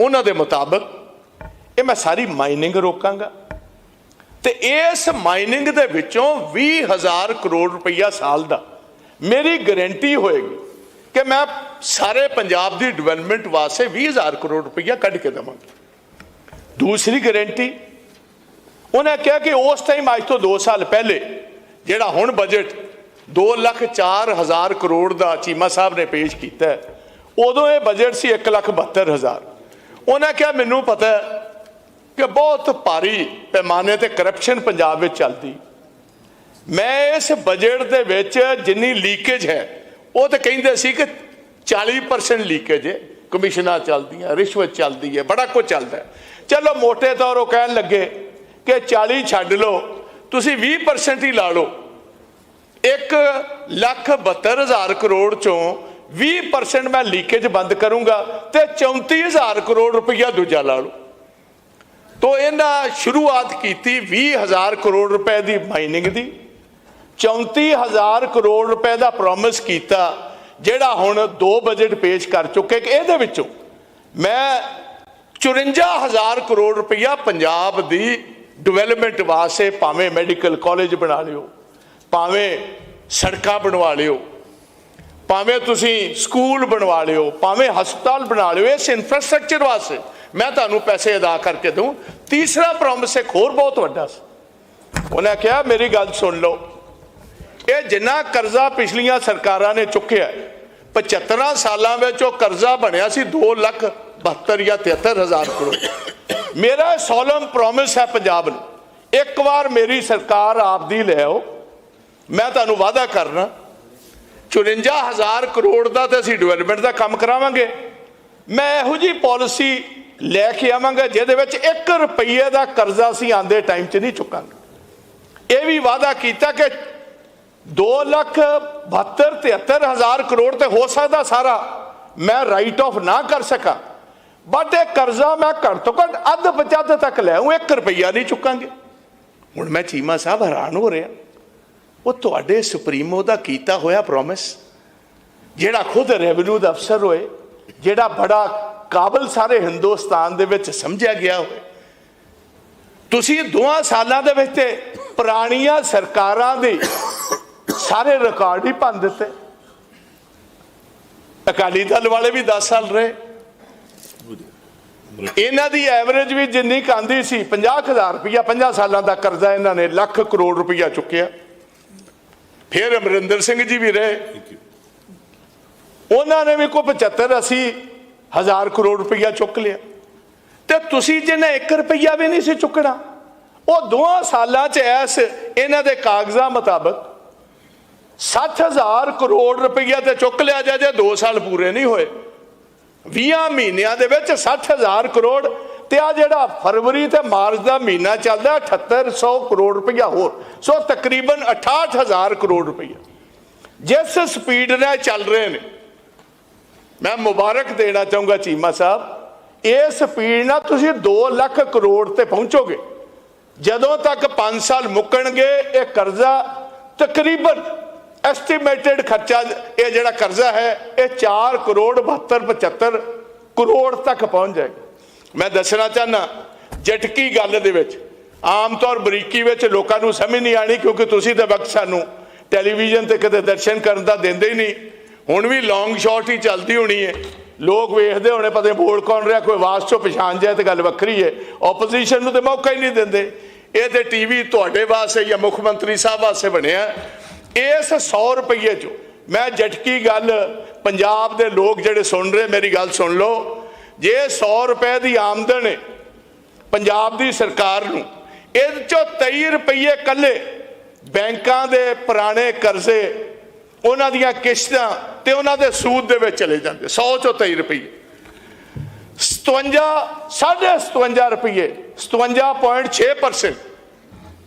ਉਹਨਾਂ ਦੇ ਮੁਤਾਬਕ ਇਹ ਮੈਂ ਸਾਰੀ ਮਾਈਨਿੰਗ ਰੋਕਾਂਗਾ। ਤੇ ਇਸ ਮਾਈਨਿੰਗ ਦੇ ਵਿੱਚੋਂ 20000 ਕਰੋੜ ਰੁਪਈਆ ਸਾਲ ਦਾ ਮੇਰੀ ਗਾਰੰਟੀ ਹੋਏਗੀ ਕਿ ਮੈਂ ਸਾਰੇ ਪੰਜਾਬ ਦੀ ਡਿਵੈਲਪਮੈਂਟ ਵਾਸਤੇ 20000 ਕਰੋੜ ਰੁਪਈਆ ਕੱਢ ਕੇ ਦੇਵਾਂਗਾ। ਦੂਸਰੀ ਗਾਰੰਟੀ ਉਹਨੇ ਕਿਹਾ ਕਿ ਉਸ ਟਾਈਮ ਅੱਜ ਤੋਂ 2 ਸਾਲ ਪਹਿਲੇ ਜਿਹੜਾ ਹੁਣ ਬਜਟ 2 ਲੱਖ 4 ਹਜ਼ਾਰ ਕਰੋੜ ਦਾ ਚੀਮਾ ਸਾਹਿਬ ਨੇ ਪੇਸ਼ ਕੀਤਾ ਉਦੋਂ ਇਹ ਬਜਟ ਸੀ 1 ਲੱਖ 72 ਹਜ਼ਾਰ। ਉਹਨਾਂ ਕਿਹਾ, ਮੈਨੂੰ ਪਤਾ ਹੈ ਕਿ ਬਹੁਤ ਭਾਰੀ ਪੈਮਾਨੇ ਤੇ ਕਰਪਸ਼ਨ ਪੰਜਾਬ ਵਿੱਚ ਚੱਲਦੀ। ਮੈਂ ਇਸ ਬਜਟ ਦੇ ਵਿੱਚ ਜਿੰਨੀ ਲੀਕੇਜ ਹੈ, ਉਹ ਤਾਂ ਕਹਿੰਦੇ ਸੀ ਕਿ 40% ਲੀਕੇਜ ਹੈ। ਕਮਿਸ਼ਨਾਂ ਚੱਲਦੀਆਂ, ਰਿਸ਼ਵਤ ਚੱਲਦੀ ਹੈ, ਬੜਾ ਕੁਝ ਚੱਲਦਾ ਚਲੋ ਮੋٹے ਤੌਰ ਉਹ ਕਹਿਣ ਲੱਗੇ ਕਿ 40 ਛੱਡ ਲਓ, ਤੁਸੀਂ 20% ਹੀ ਲਾ ਲਓ। 1 ਲੱਖ 72 ਹਜ਼ਾਰ ਕਰੋੜ ਚੋਂ 20% ਮੈਂ ਲੀਕੇਜ ਬੰਦ ਕਰੂੰਗਾ ਤੇ 34000 ਕਰੋੜ ਰੁਪਈਆ ਦੂਜਾ ਲਾ ਲਓ ਤੋ ਇਹਨਾਂ ਸ਼ੁਰੂਆਤ ਕੀਤੀ 20000 ਕਰੋੜ ਰੁਪਏ ਦੀ ਮਾਈਨਿੰਗ ਦੀ। 34000 ਕਰੋੜ ਰੁਪਏ ਦਾ ਪ੍ਰੋਮਿਸ ਕੀਤਾ, ਜਿਹੜਾ ਹੁਣ ਦੋ ਬਜਟ ਪੇਸ਼ ਕਰ ਚੁੱਕੇ ਕਿ ਇਹਦੇ ਵਿੱਚੋਂ ਮੈਂ 54000 ਕਰੋੜ ਰੁਪਈਆ ਪੰਜਾਬ ਦੀ ਡਿਵੈਲਪਮੈਂਟ ਵਾਸਤੇ ਭਾਵੇਂ ਮੈਡੀਕਲ ਕਾਲਜ ਬਣਾ ਲਿਓ, ਭਾਵੇਂ ਸੜਕਾਂ ਬਣਵਾ ਲਿਓ ਭਾਵੇਂ ਤੁਸੀਂ ਸਕੂਲ ਬਣਵਾ ਲਿਓ, ਭਾਵੇਂ ਹਸਪਤਾਲ ਬਣਾ ਲਿਓ, ਇਸ ਇਨਫਰਾਸਟ੍ਰਕਚਰ ਵਾਸਤੇ ਮੈਂ ਤੁਹਾਨੂੰ ਪੈਸੇ ਅਦਾ ਕਰਕੇ ਦਊਂ। ਤੀਸਰਾ ਪ੍ਰੋਮਿਸ ਇੱਕ ਹੋਰ ਬਹੁਤ ਵੱਡਾ ਸੀ। ਉਹਨੇ ਕਿਹਾ, ਮੇਰੀ ਗੱਲ ਸੁਣ ਲਓ। ਇਹ ਜਿੰਨਾ ਕਰਜ਼ਾ ਪਿਛਲੀਆਂ ਸਰਕਾਰਾਂ ਨੇ ਚੁੱਕਿਆ 75 ਸਾਲਾਂ ਵਿੱਚ ਉਹ ਕਰਜ਼ਾ ਬਣਿਆ ਸੀ 2 ਲੱਖ 72 ਜਾਂ 73 ਹਜ਼ਾਰ ਕਰੋੜ ਮੇਰਾ ਸੋਲਮ ਪ੍ਰੋਮਿਸ ਹੈ ਪੰਜਾਬ ਨੂੰ। ਇੱਕ ਵਾਰ ਮੇਰੀ ਸਰਕਾਰ ਆਪ ਦੀ ਲੈ ਆਓ। ਮੈਂ ਤੁਹਾਨੂੰ ਵਾਅਦਾ ਕਰਨਾ 54000 ਕਰੋੜ ਦਾ ਤੇ ਅਸੀਂ ਡਿਵੈਲਪਮੈਂਟ ਦਾ ਕੰਮ ਕਰਾਵਾਂਗੇ। ਮੈਂ ਇਹੋ ਜੀ ਪਾਲਿਸੀ ਲੈ ਕੇ ਆਵਾਂਗਾ, ਜਿਹਦੇ ਵਿੱਚ 1 ਰੁਪਈਏ ਦਾ ਕਰਜ਼ਾ ਅਸੀਂ ਆਂਦੇ ਟਾਈਮ 'ਚ ਨਹੀਂ ਚੁੱਕਾਂਗੇ। ਇਹ ਵੀ ਵਾਅਦਾ ਕੀਤਾ ਕਿ 2 ਲੱਖ 72 73 ਹਜ਼ਾਰ ਕਰੋੜ ਤੇ ਹੋ ਸਕਦਾ ਸਾਰਾ ਮੈਂ ਰਾਈਟ ਆਫ ਨਾ ਕਰ ਸਕਾਂ। ਬਟ ਇਹ ਕਰਜ਼ਾ ਮੈਂ ਘੱਟ ਤੋਂ ਘੱਟ ਅੱਧ ਬਚੱਧ ਤੱਕ ਲੈ ਆਊਂ 1 ਰੁਪਈਆ ਨਹੀਂ ਚੁੱਕਾਂਗੇ। ਹੁਣ ਮੈਂ ਚੀਮਾ ਸਾਹਿਬ ਹੈਰਾਨ ਹੋ ਰਿਹਾ। ਉਹ ਤੁਹਾਡੇ ਸੁਪਰੀਮੋ ਦਾ ਕੀਤਾ ਹੋਇਆ ਪ੍ਰੋਮਿਸ ਜਿਹੜਾ ਖੁਦ ਰੈਵਨਿਊ ਦਾ ਅਫਸਰ ਹੋਏ, ਜਿਹੜਾ ਬੜਾ ਕਾਬਲ ਸਾਰੇ ਹਿੰਦੁਸਤਾਨ ਦੇ ਵਿੱਚ ਸਮਝਿਆ ਗਿਆ ਹੋਏ। ਤੁਸੀਂ ਦੋਹਾਂ ਸਾਲਾਂ ਦੇ ਵਿੱਚ ਤੇ ਪੁਰਾਣੀਆਂ ਸਰਕਾਰਾਂ ਦੇ ਸਾਰੇ ਰਿਕਾਰਡ ਹੀ ਭੰਨ ਦਿੱਤੇ। ਅਕਾਲੀ ਦਲ ਵਾਲੇ ਵੀ 10 ਸਾਲ ਰਹੇ। ਇਹਨਾਂ ਦੀ ਐਵਰੇਜ ਵੀ ਜਿੰਨੀ ਕਾਂਦੀ ਸੀ 50000 ਰੁਪਇਆ 50 ਸਾਲਾਂ ਦਾ ਕਰਜ਼ਾ ਇਹਨਾਂ ਨੇ ਲੱਖ ਕਰੋੜ ਰੁਪਇਆ ਚੁੱਕਿਆ। ਫਿਰ ਅਮਰਿੰਦਰ ਸਿੰਘ ਜੀ ਵੀ ਰਹੇ। ਉਹਨਾਂ ਨੇ ਵੀ ਕੋਈ 75 80 ਹਜ਼ਾਰ ਕਰੋੜ ਰੁਪਈਆ ਚੁੱਕ ਲਿਆ। ਤੇ ਤੁਸੀਂ ਜਿਹਨੇ 1 ਰੁਪਇਆ ਵੀ ਨਹੀਂ ਸੀ ਚੁੱਕਣਾ, ਉਹ ਦੋਹਾਂ ਸਾਲਾਂ 'ਚ ਐਸ ਇਹਨਾਂ ਦੇ ਕਾਗਜ਼ਾਂ ਮੁਤਾਬਕ 60000 ਕਰੋੜ ਰੁਪਈਆ ਤੇ ਚੁੱਕ ਲਿਆ ਜਾ, ਜੇ 2 ਸਾਲ ਪੂਰੇ ਨਹੀਂ ਹੋਏ। 20 ਮਹੀਨਿਆਂ ਦੇ ਵਿੱਚ 60000 ਕਰੋੜ ਤੇ ਆ ਜਿਹੜਾ ਫਰਵਰੀ ਤੇ ਮਾਰਚ ਦਾ ਮਹੀਨਾ ਚੱਲਦਾ 7800 ਕਰੋੜ ਰੁਪਇਆ ਹੋਰ। ਸੋ ਤਕਰੀਬਨ 68000 ਕਰੋੜ ਰੁਪਇਆ ਜਿਸ ਸਪੀਡ ਨਾਲ ਚੱਲ ਰਹੇ ਨੇ, ਮੈਂ ਮੁਬਾਰਕ ਦੇਣਾ ਚਾਹੂੰਗਾ ਚੀਮਾ ਸਾਹਿਬ, ਇਹ ਸਪੀਡ ਨਾਲ ਤੁਸੀਂ 2 ਲੱਖ ਕਰੋੜ ਤੇ ਪਹੁੰਚੋਗੇ। ਜਦੋਂ ਤੱਕ 5 ਸਾਲ ਮੁੱਕਣਗੇ ਇਹ ਕਰਜ਼ਾ, ਤਕਰੀਬਨ ਐਸਟੀਮੇਟਡ ਖਰਚਾ, ਇਹ ਜਿਹੜਾ ਕਰਜ਼ਾ ਹੈ, ਇਹ 4 ਕਰੋੜ 72 75 ਕਰੋੜ ਤੱਕ ਪਹੁੰਚ ਜਾਏਗਾ। ਮੈਂ ਦੱਸਣਾ ਚਾਹਨਾ ਜਟਕੀ ਗੱਲ ਦੇ ਵਿੱਚ, ਆਮ ਤੌਰ ਬਰੀਕੀ ਵਿੱਚ ਲੋਕਾਂ ਨੂੰ ਸਮਝ ਨਹੀਂ ਆਣੀ ਕਿਉਂਕਿ ਤੁਸੀਂ ਤਾਂ ਵਕਤ ਸਾਨੂੰ ਟੈਲੀਵਿਜ਼ਨ ਤੇ ਕਦੇ ਦਰਸ਼ਨ ਕਰਨ ਦਾ ਦਿੰਦੇ ਹੀ ਨਹੀਂ। ਹੁਣ ਵੀ ਲੌਂਗ ਸ਼ਾਟ ਹੀ ਚੱਲਦੀ ਹੋਣੀ ਹੈ ਲੋਕ ਵੇਖਦੇ ਹੋਣੇ ਪਤਾ ਨਹੀਂ ਬੋਲ ਕੌਣ ਰਿਹਾ, ਕੋਈ ਆਵਾਜ਼ ਚੋਂ ਪਛਾਣ ਜਾਏ ਤੇ ਗੱਲ ਵੱਖਰੀ ਹੈ ਆਪੋਜੀਸ਼ਨ ਨੂੰ ਤੇ ਮੌਕਾ ਹੀ ਨਹੀਂ ਦਿੰਦੇ। ਇਹ ਤੇ ਟੀਵੀ ਤੁਹਾਡੇ ਵਾਸਤੇ ਜਾਂ ਮੁੱਖ ਮੰਤਰੀ ਸਾਹਿਬ ਵਾਸਤੇ ਬਣਿਆ। ਇਸ 100 ਰੁਪਏ ਚੋਂ ਮੈਂ ਜਟਕੀ ਗੱਲ ਪੰਜਾਬ ਦੇ ਲੋਕ ਜਿਹੜੇ ਸੁਣ ਰਹੇ, ਮੇਰੀ ਗੱਲ ਸੁਣ ਲਓ। ਜੇ 100 ਰੁਪਏ ਦੀ ਆਮਦਨ ਹੈ ਪੰਜਾਬ ਦੀ ਸਰਕਾਰ ਨੂੰ, ਇਹਦੇ ਚੋਂ 23 ਰੁਪਏ ਕੱਲੇ ਬੈਂਕਾਂ ਦੇ ਪੁਰਾਣੇ ਕਰਜ਼ੇ, ਉਹਨਾਂ ਦੀਆਂ ਕਿਸ਼ਤਾਂ ਤੇ ਉਹਨਾਂ ਦੇ ਸੂਦ ਦੇ ਵਿੱਚ ਚਲੇ ਜਾਂਦੇ 100 ਚੋਂ 23 ਰੁਪਏ 57 57 ਰੁਪਏ 57.6%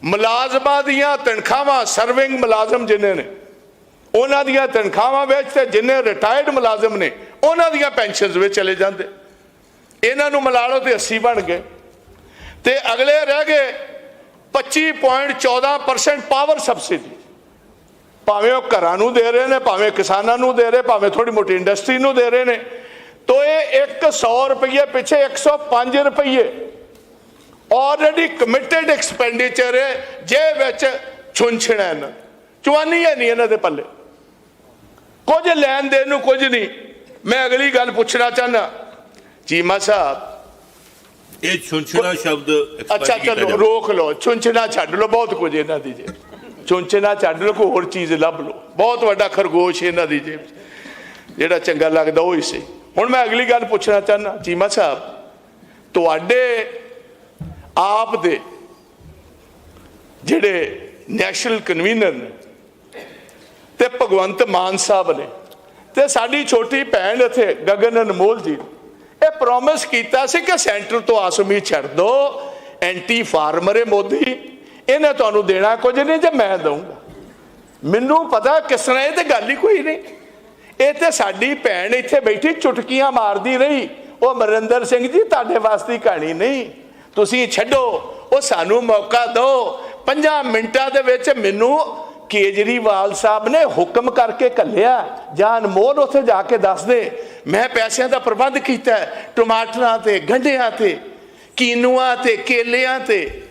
ਮੁਲਾਜ਼ਮਾਂ ਦੀਆਂ ਤਨਖਾਹਾਂ, ਸਰਵਿੰਗ ਮੁਲਾਜ਼ਮ ਜਿੰਨੇ ਨੇ, ਉਹਨਾਂ ਦੀਆਂ ਤਨਖਾਹਾਂ ਵਿੱਚ ਤੇ ਜਿੰਨੇ ਰਿਟਾਇਰਡ ਮੁਲਾਜ਼ਮ ਨੇ, ਉਹਨਾਂ ਦੀਆਂ ਪੈਨਸ਼ਨਸ ਵਿੱਚ ਚਲੇ ਜਾਂਦੇ। ਇਹਨਾਂ ਨੂੰ ਮਿਲਾ ਲਓ ਤੇ 80 ਬਣ ਗਏ। ਤੇ ਅਗਲੇ ਰਹਿ ਗਏ 25.14% ਪਾਵਰ ਸਬਸਿਡੀ ਭਾਵੇਂ ਉਹ ਘਰਾਂ ਨੂੰ ਦੇ ਰਹੇ ਨੇ, ਭਾਵੇਂ ਕਿਸਾਨਾਂ ਨੂੰ ਦੇ ਰਹੇ, ਭਾਵੇਂ ਥੋੜੀ ਮੋਟੀ ਇੰਡਸਟਰੀ ਨੂੰ ਦੇ ਰਹੇ ਨੇ। ਤੋ ਇਹ 100 ਰੁਪਏ ਪਿੱਛੇ 105 ਰੁਪਏ ਆਲਰੇਡੀ ਕਮਿਟਡ ਐਕਸਪੈਂਡੀਚਰ ਹੈ, ਜੇ ਵਿੱਚ ਛੁੰਛਣਾ ਇਹਨਾਂ ਚਵਾਨੀ ਹੈ ਨਹੀਂ ਇਹਨਾਂ ਦੇ ਪੱਲੇ। ਕੁਝ ਲੈਣ ਦੇਣ ਨੂੰ ਕੁਝ ਨਹੀਂ। ਮੈਂ ਅਗਲੀ ਗੱਲ ਪੁੱਛਣਾ ਚਾਹਨਾ ਚੀਮਾ ਸਾਹਿਬ ਇਹ ਛੁੰਛਣਾ ਸ਼ਬਦ ਅੱਛਾ ਚਲੋ। ਰੋਕ ਲਓ ਚੁੰਚਣਾ ਛੱਡ ਲਓ ਬਹੁਤ ਕੁਝ ਇਹਨਾਂ ਦੀ ਜੇਬ ਚੁੰਚਣਾ ਛੱਡ ਲਓ ਕੋਈ ਹੋਰ ਚੀਜ਼ ਲੱਭ ਲਓ ਬਹੁਤ ਵੱਡਾ ਖਰਗੋਸ਼ ਇਹਨਾਂ ਦੀ 'ਚ। ਜਿਹੜਾ ਚੰਗਾ ਲੱਗਦਾ ਉਹ ਹੀ ਸੀ ਹੁਣ ਮੈਂ ਅਗਲੀ ਗੱਲ ਪੁੱਛਣਾ ਚਾਹਨਾ ਚੀਮਾ ਸਾਹਿਬ ਤੁਹਾਡੇ ਆਪ ਦੇ ਜਿਹੜੇ ਨੈਸ਼ਨਲ ਕਨਵੀਨਰ ਨੇ ਤੇ ਭਗਵੰਤ ਮਾਨ ਸਾਹਿਬ ਨੇ ਤੇ ਸਾਡੀ ਛੋਟੀ ਭੈਣ ਇੱਥੇ ਗਗਨ ਅਨਮੋਲ ਜੀ ਨੇ ਇਹ ਪ੍ਰੋਮਿਸ ਕੀਤਾ ਸੀ ਕਿ ਸੈਂਟਰ ਤੋਂ ਆਸਮੀ ਛੱਡ ਦੋ। ਐਂਟੀ ਫਾਰਮਰ ਹੈ ਮੋਦੀ। ਇਹਨੇ ਤੁਹਾਨੂੰ ਦੇਣਾ ਕੁਝ ਨਹੀਂ ਜੇ ਮੈਂ ਦਊਂਗਾ। ਮੈਨੂੰ ਪਤਾ ਕਿਸ ਤਰ੍ਹਾਂ ਇਹ ਤੇ ਗੱਲ ਹੀ ਕੋਈ ਨਹੀਂ। ਇਹ ਤੇ ਸਾਡੀ ਭੈਣ ਇੱਥੇ ਬੈਠੀ ਚੁਟਕੀਆਂ ਮਾਰਦੀ ਰਹੀ। ਉਹ ਮਰਿੰਦਰ ਸਿੰਘ ਜੀ, ਤੁਹਾਡੇ ਵਾਸਤੇ ਕਹਾਣੀ ਨਹੀਂ। ਤੁਸੀਂ ਛੱਡੋ। ਉਹ ਸਾਨੂੰ ਮੌਕਾ ਦਿਓ। ਪੰਜਾਂ ਮਿੰਟਾਂ ਦੇ ਵਿੱਚ ਮੈਨੂੰ ਕੇਜਰੀਵਾਲ ਸਾਹਿਬ ਨੇ ਹੁਕਮ ਕਰਕੇ ਕੱਲਿਆ ਜਾਂ ਅਨਮੋਲ ਉੱਥੇ ਜਾ ਕੇ ਦੱਸ ਦੇ ਮੈਂ ਪੈਸਿਆਂ ਦਾ ਪ੍ਰਬੰਧ ਕੀਤਾ ਟਮਾਟਰਾਂ ਤੇ, ਗੰਢਿਆਂ ਤੇ, ਕੀਨੂਆਂ ਤੇ, ਕੇਲਿਆਂ ਤੇ।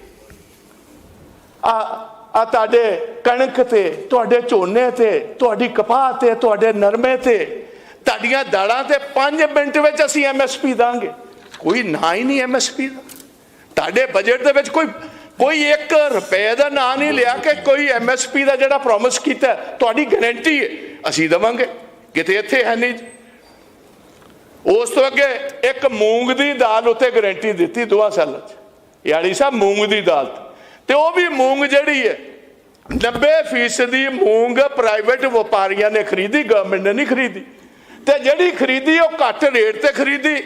ਆ ਆ ਤੁਹਾਡੇ ਕਣਕ ਤੇ, ਤੁਹਾਡੇ ਝੋਨੇ ਤੇ, ਤੁਹਾਡੀ ਕਪਾਹ ਤੇ, ਤੁਹਾਡੇ ਨਰਮੇ ਤੇ, ਤੁਹਾਡੀਆਂ ਦਾਲਾਂ ਤੇ 5 ਮਿੰਟ ਵਿੱਚ ਅਸੀਂ ਐਮਐਸਪੀ ਦਾਂਗੇ। ਕੋਈ ਨਾ ਹੀ ਨਹੀਂ ਐਮਐਸਪੀ ਦਾ। ਤੁਹਾਡੇ ਬਜਟ ਦੇ ਵਿੱਚ ਕੋਈ ਕੋਈ 1 ਰੁਪਏ ਦਾ ਨਾਂ ਨਹੀਂ ਲਿਆ ਕਿ ਕੋਈ ਐਮਐਸਪੀ ਦਾ ਜਿਹੜਾ ਪ੍ਰੋਮਿਸ ਕੀਤਾ, ਤੁਹਾਡੀ ਗਾਰੰਟੀ ਹੈ। ਅਸੀਂ ਦਵਾਂਗੇ। ਕਿਤੇ ਇੱਥੇ ਹੈ ਨਹੀਂ। ਜੀ। ਉਸ ਤੋਂ ਅੱਗੇ ਇੱਕ ਮੂੰਗ ਦੀ ਦਾਲ ਉੱਤੇ ਗਾਰੰਟੀ ਦਿੱਤੀ ਦੋਹਾਂ ਸਾਲਾਂ 'ਚ। ਯਾਨੀ ਸਾਹਿਬ ਮੂੰਗ ਦੀ ਦਾਲ। ਤੇ। ਤੇ ਉਹ ਵੀ ਮੂੰਗ ਜਿਹੜੀ ਹੈ 90% ਦੀ ਮੂੰਗ ਪ੍ਰਾਈਵੇਟ ਵਪਾਰੀਆਂ ਨੇ ਖਰੀਦੀ ਗਵਰਨਮੈਂਟ ਨੇ ਨਹੀਂ ਖਰੀਦੀ। ਤੇ ਜਿਹੜੀ ਖਰੀਦੀ, ਉਹ ਘੱਟ ਰੇਟ ਤੇ ਖਰੀਦੀ।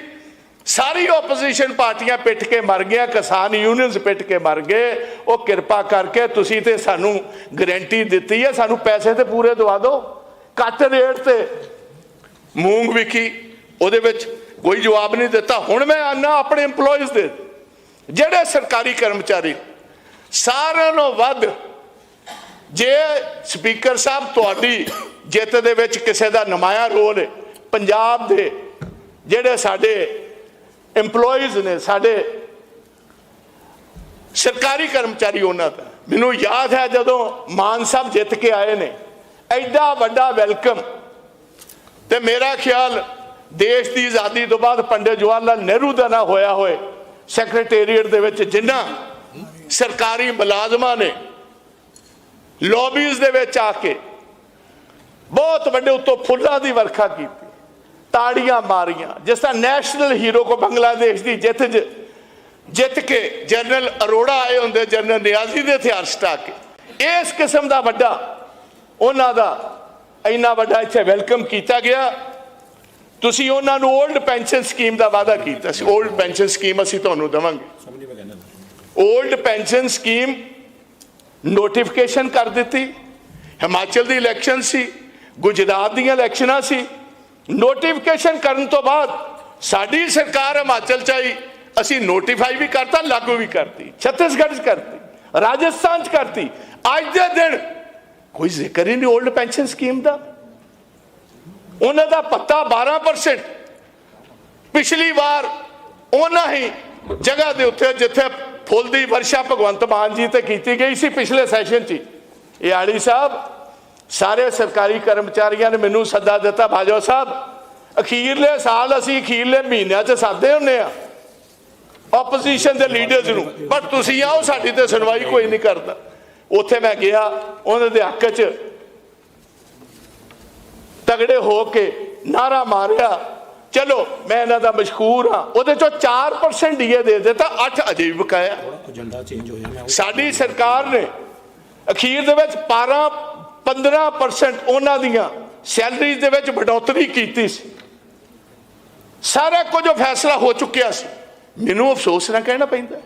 ਸਾਰੀ ਆਪੋਜੀਸ਼ਨ ਪਾਰਟੀਆਂ ਪਿੱਟ ਕੇ ਮਰ ਗਿਆ ਕਿਸਾਨ ਯੂਨੀਅਨਸ ਪਿੱਟ ਕੇ ਮਰ ਗਏ। ਉਹ ਕਿਰਪਾ ਕਰਕੇ ਤੁਸੀਂ ਤੇ ਸਾਨੂੰ ਗਾਰੰਟੀ ਦਿੱਤੀ ਹੈ, ਸਾਨੂੰ ਪੈਸੇ ਤੇ ਪੂਰੇ ਦਵਾ ਦਿਓ। ਘੱਟ ਰੇਟ ਤੇ ਮੂੰਗ ਵਿਕੀ, ਉਹਦੇ ਵਿੱਚ ਕੋਈ ਜਵਾਬ ਨਹੀਂ ਦਿੱਤਾ। ਹੁਣ ਮੈਂ ਆਨਾ ਆਪਣੇ EMPLOYEES ਦੇ। ਜਿਹੜੇ ਸਰਕਾਰੀ ਕਰਮਚਾਰੀ, ਸਾਰਿਆਂ ਨੂੰ ਵੱਧ ਜੇ ਸਪੀਕਰ ਸਾਹਿਬ ਤੁਹਾਡੀ ਜਿੱਤ ਦੇ ਵਿੱਚ ਕਿਸੇ ਦਾ ਨਮਾਇਆ ਰੋਲ ਹੈ, ਪੰਜਾਬ ਦੇ ਜਿਹੜੇ ਸਾਡੇ EMPLOYEES ਨੇ ਸਾਡੇ ਸਰਕਾਰੀ ਕਰਮਚਾਰੀ ਉਹਨਾਂ ਦਾ। ਮੈਨੂੰ ਯਾਦ ਹੈ ਜਦੋਂ ਮਾਨ ਸਾਹਿਬ ਜਿੱਤ ਕੇ ਆਏ ਨੇ, ਐਡਾ ਵੱਡਾ ਵੈਲਕਮ। ਤੇ ਮੇਰਾ ਖਿਆਲ ਦੇਸ਼ ਦੀ ਆਜ਼ਾਦੀ ਤੋਂ ਬਾਅਦ ਪੰਡਿਤ ਜਵਾਹਰ ਲਾਲ ਨਹਿਰੂ ਦਾ ਨਾ ਹੋਇਆ ਹੋਏ ਸੈਕਟਰੀਏਟ ਦੇ ਵਿੱਚ ਜਿੰਨਾ ਸਰਕਾਰੀ ਮੁਲਾਜ਼ਮਾਂ ਨੇ ਲੌਬੀਜ਼ ਦੇ ਵਿੱਚ ਆ ਕੇ ਬਹੁਤ ਵੱਡੇ ਉੱਤੋਂ ਫੁੱਲਾਂ ਦੀ ਵਰਖਾ ਕੀਤੀ। ਤਾੜੀਆਂ ਮਾਰੀਆਂ, ਜਿਸ ਤਰ੍ਹਾਂ ਨੈਸ਼ਨਲ ਹੀਰੋ ਕੋ ਬੰਗਲਾਦੇਸ਼ ਦੀ ਜਿੱਤ ਜਿੱਤ ਕੇ ਜਨਰਲ ਅਰੋੜਾ ਆਏ ਹੁੰਦੇ, ਜਨਰਲ ਨਿਆਜ਼ੀ ਦੇ ਹਥਿਆਰ ਸਟਾ ਕੇ। ਇਸ ਕਿਸਮ ਦਾ ਵੱਡਾ, ਉਹਨਾਂ ਦਾ ਇੰਨਾ ਵੱਡਾ ਇੱਥੇ ਵੈਲਕਮ ਕੀਤਾ ਗਿਆ। ਤੁਸੀਂ ਉਹਨਾਂ ਨੂੰ 올ਡ ਪੈਨਸ਼ਨ ਸਕੀਮ ਦਾ ਵਾਅਦਾ ਕੀਤਾ ਸੀ। 올ਡ ਪੈਨਸ਼ਨ ਸਕੀਮ ਅਸੀਂ ਤੁਹਾਨੂੰ ਦਵਾਂਗੇ। 올ਡ ਪੈਨਸ਼ਨ ਸਕੀਮ ਨੋਟੀਫਿਕੇਸ਼ਨ ਕਰ ਦਿੱਤੀ। ਹਿਮਾਚਲ ਦੀ ਇਲੈਕਸ਼ਨ ਸੀ, ਗੁਜਰਾਤ ਦੀਆਂ ਇਲੈਕਸ਼ਨਾਂ ਸੀ। ਨੋਟੀਫਿਕੇਸ਼ਨ ਕਰਨ ਤੋਂ ਬਾਅਦ ਸਾਡੀ ਸਰਕਾਰ ਹਿਮਾਚਲ ਚ ਆਈ, ਅਸੀਂ ਨੋਟੀਫਾਈ ਵੀ ਕਰਤਾ, ਲਾਗੂ ਵੀ ਕਰਤੀ, ਛੱਤੀਸਗੜ੍ਹ ਚ ਕਰਤੀ, ਰਾਜਸਥਾਨ ਚ ਕਰਤੀ। ਅੱਜ ਦੇ ਦਿਨ ਕੋਈ ਜ਼ਿਕਰ ਹੀ ਨਹੀਂ 올ਡ ਪੈਨਸ਼ਨ ਸਕੀਮ ਦਾ। ਉਹਨਾਂ ਦਾ ਪੱਤਾ 12% ਪਿਛਲੀ ਵਾਰ ਉਹਨਾਂ ਹੀ ਜਗ੍ਹਾ ਦੇ ਉੱਤੇ, ਜਿੱਥੇ ਫੁੱਲ ਦੀ ਵਰਸ਼ਾ ਭਗਵੰਤ ਮਾਨ ਜੀ ਤੇ ਕੀਤੀ ਗਈ ਸੀ, ਪਿਛਲੇ ਸੈਸ਼ਨ 'ਚ ਇਹ ਆੜੀ ਸਾਹਿਬ ਸਾਰੇ ਸਰਕਾਰੀ ਕਰਮਚਾਰੀਆਂ ਨੇ ਮੈਨੂੰ ਸੱਦਾ ਦਿੱਤਾ ਬਾਜਵਾ ਸਾਹਿਬ ਅਖੀਰਲੇ ਸਾਲ ਅਸੀਂ ਅਖੀਰਲੇ ਮਹੀਨਿਆਂ 'ਚ ਸਾਦੇ ਹੁੰਨੇ ਆ। ਆਪੋਜੀਸ਼ਨ ਦੇ ਲੀਡਰਸ ਨੂੰ। ਪਰ ਤੁਸੀਂ ਆਓ ਸਾਡੀ ਤੇ ਸੁਣਵਾਈ ਕੋਈ ਨਹੀਂ ਕਰਦਾ। ਉੱਥੇ ਮੈਂ ਗਿਆ ਉਹਨਾਂ ਦੇ ਹੱਕ 'ਚ ਤਗੜੇ ਹੋ ਕੇ ਨਾਰਾ ਮਾਰਿਆ। ਚਲੋ ਮੈਂ ਇਹਨਾਂ ਦਾ ਮਸ਼ਹੂਰ ਹਾਂ। ਉਹਦੇ ਚੋਂ 4% ਡੀਏ ਦੇ ਦਿੱਤਾ 8 ਅਜੇ ਵੀ ਬਕਾਇਆ ਸਾਡੀ ਸਰਕਾਰ ਨੇ ਅਖੀਰ ਦੇ ਵਿੱਚ 12 15% ਉਹਨਾਂ ਦੀਆਂ ਸੈਲਰੀਜ਼ ਦੇ ਵਿੱਚ ਵਡੋਤਰੀ ਕੀਤੀ ਸੀ। ਸਾਰਾ ਕੁਝ ਉਹ ਫੈਸਲਾ ਹੋ ਚੁੱਕਿਆ ਸੀ। ਮੈਨੂੰ ਅਫਸੋਸ ਨਾ ਕਹਿਣਾ ਪੈਂਦਾ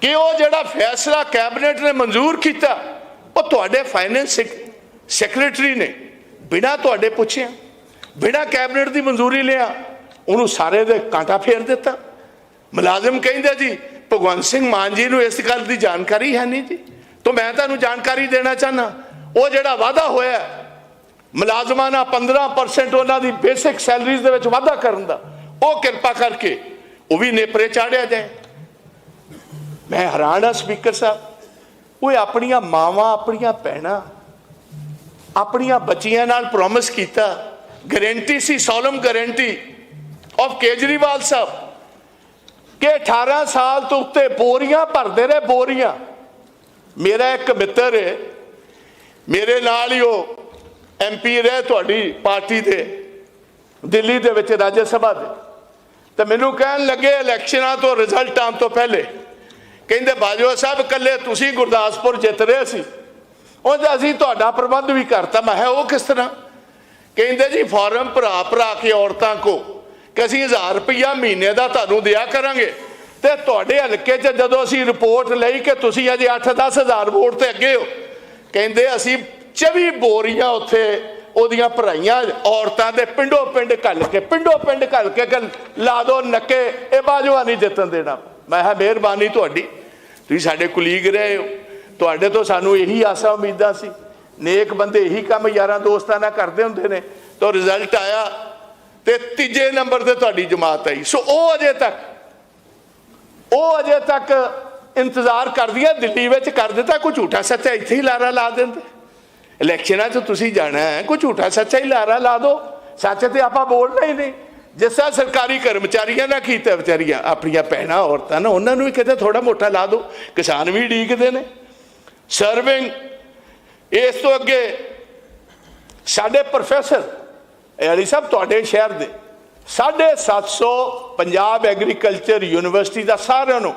ਕਿ ਉਹ ਜਿਹੜਾ ਫੈਸਲਾ ਕੈਬਨਿਟ ਨੇ ਮਨਜ਼ੂਰ ਕੀਤਾ, ਉਹ ਤੁਹਾਡੇ ਫਾਈਨੈਂਸ ਸੈਕਟਰੀ ਨੇ ਬਿਨਾਂ ਤੁਹਾਡੇ ਪੁੱਛਿਆ, ਬਿਨਾਂ ਕੈਬਨਿਟ ਦੀ ਮਨਜ਼ੂਰੀ ਲਿਆ, ਉਹਨੂੰ ਸਾਰੇ ਦੇ ਕਾਂਟਾ ਫੇਰ ਦਿੱਤਾ। ਮੁਲਾਜ਼ਮ ਕਹਿੰਦੇ ਜੀ, ਭਗਵੰਤ ਸਿੰਘ ਮਾਨ ਜੀ ਨੂੰ ਇਸ ਗੱਲ ਦੀ ਜਾਣਕਾਰੀ ਹੈ ਨਹੀਂ ਜੀ। ਤਾਂ ਮੈਂ ਤੁਹਾਨੂੰ ਜਾਣਕਾਰੀ ਦੇਣਾ ਚਾਹਨਾ ਉਹ ਜਿਹੜਾ ਵਾਅਦਾ ਹੋਇਆ ਮੁਲਾਜ਼ਮਾਂ ਨਾਲ 15% ਉਹਨਾਂ ਦੀ ਬੇਸਿਕ ਸੈਲਰੀਜ਼ ਦੇ ਵਿੱਚ ਵਾਧਾ ਕਰਨ ਦਾ, ਉਹ ਕਿਰਪਾ ਕਰਕੇ ਉਹ ਵੀ ਨੇਪਰੇ ਚਾੜਿਆ ਜਾਏ। ਮੈਂ ਹੈਰਾਨ ਆ ਸਪੀਕਰ ਸਾਹਿਬ ਉਹ ਆਪਣੀਆਂ ਮਾਵਾਂ, ਆਪਣੀਆਂ ਭੈਣਾਂ, ਆਪਣੀਆਂ ਬੱਚੀਆਂ ਨਾਲ ਪ੍ਰੋਮਿਸ ਕੀਤਾ guarantee C solemn guarantee of Kejriwal Sahib, ਕਿ 18 ਸਾਲ ਤੋਂ ਉੱਤੇ ਬੋਰੀਆਂ ਭਰਦੇ ਰਹੇ, ਬੋਰੀਆਂ। ਮੇਰਾ ਇੱਕ ਮਿੱਤਰ ਹੈ ਮੇਰੇ ਨਾਲ ਹੀ ਉਹ ਐਮਪੀ ਰਹੇ ਤੁਹਾਡੀ ਪਾਰਟੀ ਦੇ, ਦਿੱਲੀ ਦੇ ਵਿੱਚ ਰਾਜ ਸਭਾ ਦੇ। ਤੇ ਮੈਨੂੰ ਕਹਿਣ ਲੱਗੇ ਇਲੈਕਸ਼ਨਾਂ ਤੋਂ ਰਿਜ਼ਲਟ ਆਉਣ ਤੋਂ ਪਹਿਲੇ, ਕਹਿੰਦੇ ਬਾਜਵਾ ਸਾਹਿਬ ਇਕੱਲੇ ਤੁਸੀਂ ਗੁਰਦਾਸਪੁਰ ਜਿੱਤ ਰਹੇ ਸੀ। ਉਹ ਅਸੀਂ ਤੁਹਾਡਾ ਪ੍ਰਬੰਧ ਵੀ ਕਰਤਾ। ਮੈਂ ਕਿਹਾ, ਉਹ ਕਿਸ ਤਰ੍ਹਾਂ? ਕਹਿੰਦੇ ਜੀ, ਫਾਰਮ ਭਰਾ ਭਰਾ ਕੇ ਔਰਤਾਂ ਕੋ, ਕਿ ਅਸੀਂ 1000 ਰੁਪਇਆ ਮਹੀਨੇ ਦਾ ਤੁਹਾਨੂੰ ਦਿਆ ਕਰਾਂਗੇ। ਤੇ ਤੁਹਾਡੇ ਹਲਕੇ 'ਚ ਜਦੋਂ ਅਸੀਂ ਰਿਪੋਰਟ ਲਈ ਕਿ ਤੁਸੀਂ ਅਜੇ 8-10 ਹਜ਼ਾਰ ਵੋਟ ਤੇ ਅੱਗੇ ਹੋ ਕਹਿੰਦੇ ਅਸੀਂ 24 ਬੋਰੀਆਂ ਉੱਥੇ ਉਹਦੀਆਂ ਭਰਾਈਆਂ ਔਰਤਾਂ ਦੇ ਪਿੰਡੋ ਪਿੰਡ ਘੱਲ ਕੇ, ਪਿੰਡੋ ਪਿੰਡ ਘੱਲ ਕੇ ਲਾ ਦੋ ਨੱਕੇ, ਇਹ ਬਾਜਵਾ ਨਹੀਂ ਜਿੱਤਣ ਦੇਣਾ। ਮੈਂ ਕਿਹਾ, ਮਿਹਰਬਾਨੀ ਤੁਹਾਡੀ। ਤੁਸੀਂ ਸਾਡੇ ਕੁਲੀਗ ਰਹੇ ਹੋ। ਤੁਹਾਡੇ ਤੋਂ ਸਾਨੂੰ ਇਹੀ ਆਸਾਂ ਉਮੀਦਾਂ ਸੀ। ਨੇਕ ਬੰਦੇ ਇਹੀ ਕੰਮ ਯਾਰਾਂ ਦੋਸਤਾਂ ਨਾਲ ਕਰਦੇ ਹੁੰਦੇ ਨੇ। ਤਾਂ ਰਿਜ਼ਲਟ ਆਇਆ ਤੇ ਤੀਜੇ ਨੰਬਰ ਤੇ ਤੁਹਾਡੀ ਜਮਾਤ ਆਈ। ਸੋ ਉਹ ਅਜੇ ਤੱਕ, ਉਹ ਅਜੇ ਤੱਕ ਇੰਤਜ਼ਾਰ ਕਰਦੀ ਹੈ, ਦਿੱਲੀ ਵਿੱਚ ਕਰ ਦਿੱਤਾ, ਕੋਈ ਝੂਠਾ ਸੱਚਾ ਇੱਥੇ ਹੀ ਲਾਰਾ ਲਾ ਦਿੰਦੇ। ਇਲੈਕਸ਼ਨਾਂ 'ਚ ਤੁਸੀਂ ਜਾਣਾ ਹੈ, ਕੋਈ ਝੂਠਾ ਸੱਚਾ ਹੀ ਲਾਰਾ ਲਾ ਦਿਓ ਸੱਚ ਤੇ ਆਪਾਂ ਬੋਲਣਾ ਹੀ ਨਹੀਂ। ਜਿਸ ਤਰ੍ਹਾਂ ਸਰਕਾਰੀ ਕਰਮਚਾਰੀਆਂ ਨਾਲ ਕੀਤਾ, ਵਿਚਾਰੀਆਂ, ਆਪਣੀਆਂ ਭੈਣਾਂ, ਔਰਤਾਂ ਨਾ, ਉਹਨਾਂ ਨੂੰ ਵੀ ਕਿਤੇ ਥੋੜਾ ਮੋਟਾ ਲਾ ਦਿਓ ਕਿਸਾਨ ਵੀ ਡੀਕਦੇ ਨੇ। ਸਰਵਿੰਗ, ਇਸ ਤੋਂ ਅੱਗੇ ਸਾਡੇ ਪ੍ਰੋਫੈਸਰ ਇਹ ਅਲੀ ਸਾਹਿਬ ਤੁਹਾਡੇ ਸ਼ਹਿਰ ਦੇ 750 ਪੰਜਾਬ ਐਗਰੀਕਲਚਰ ਯੂਨੀਵਰਸਿਟੀ ਦਾ ਸਾਰਿਆਂ ਨੂੰ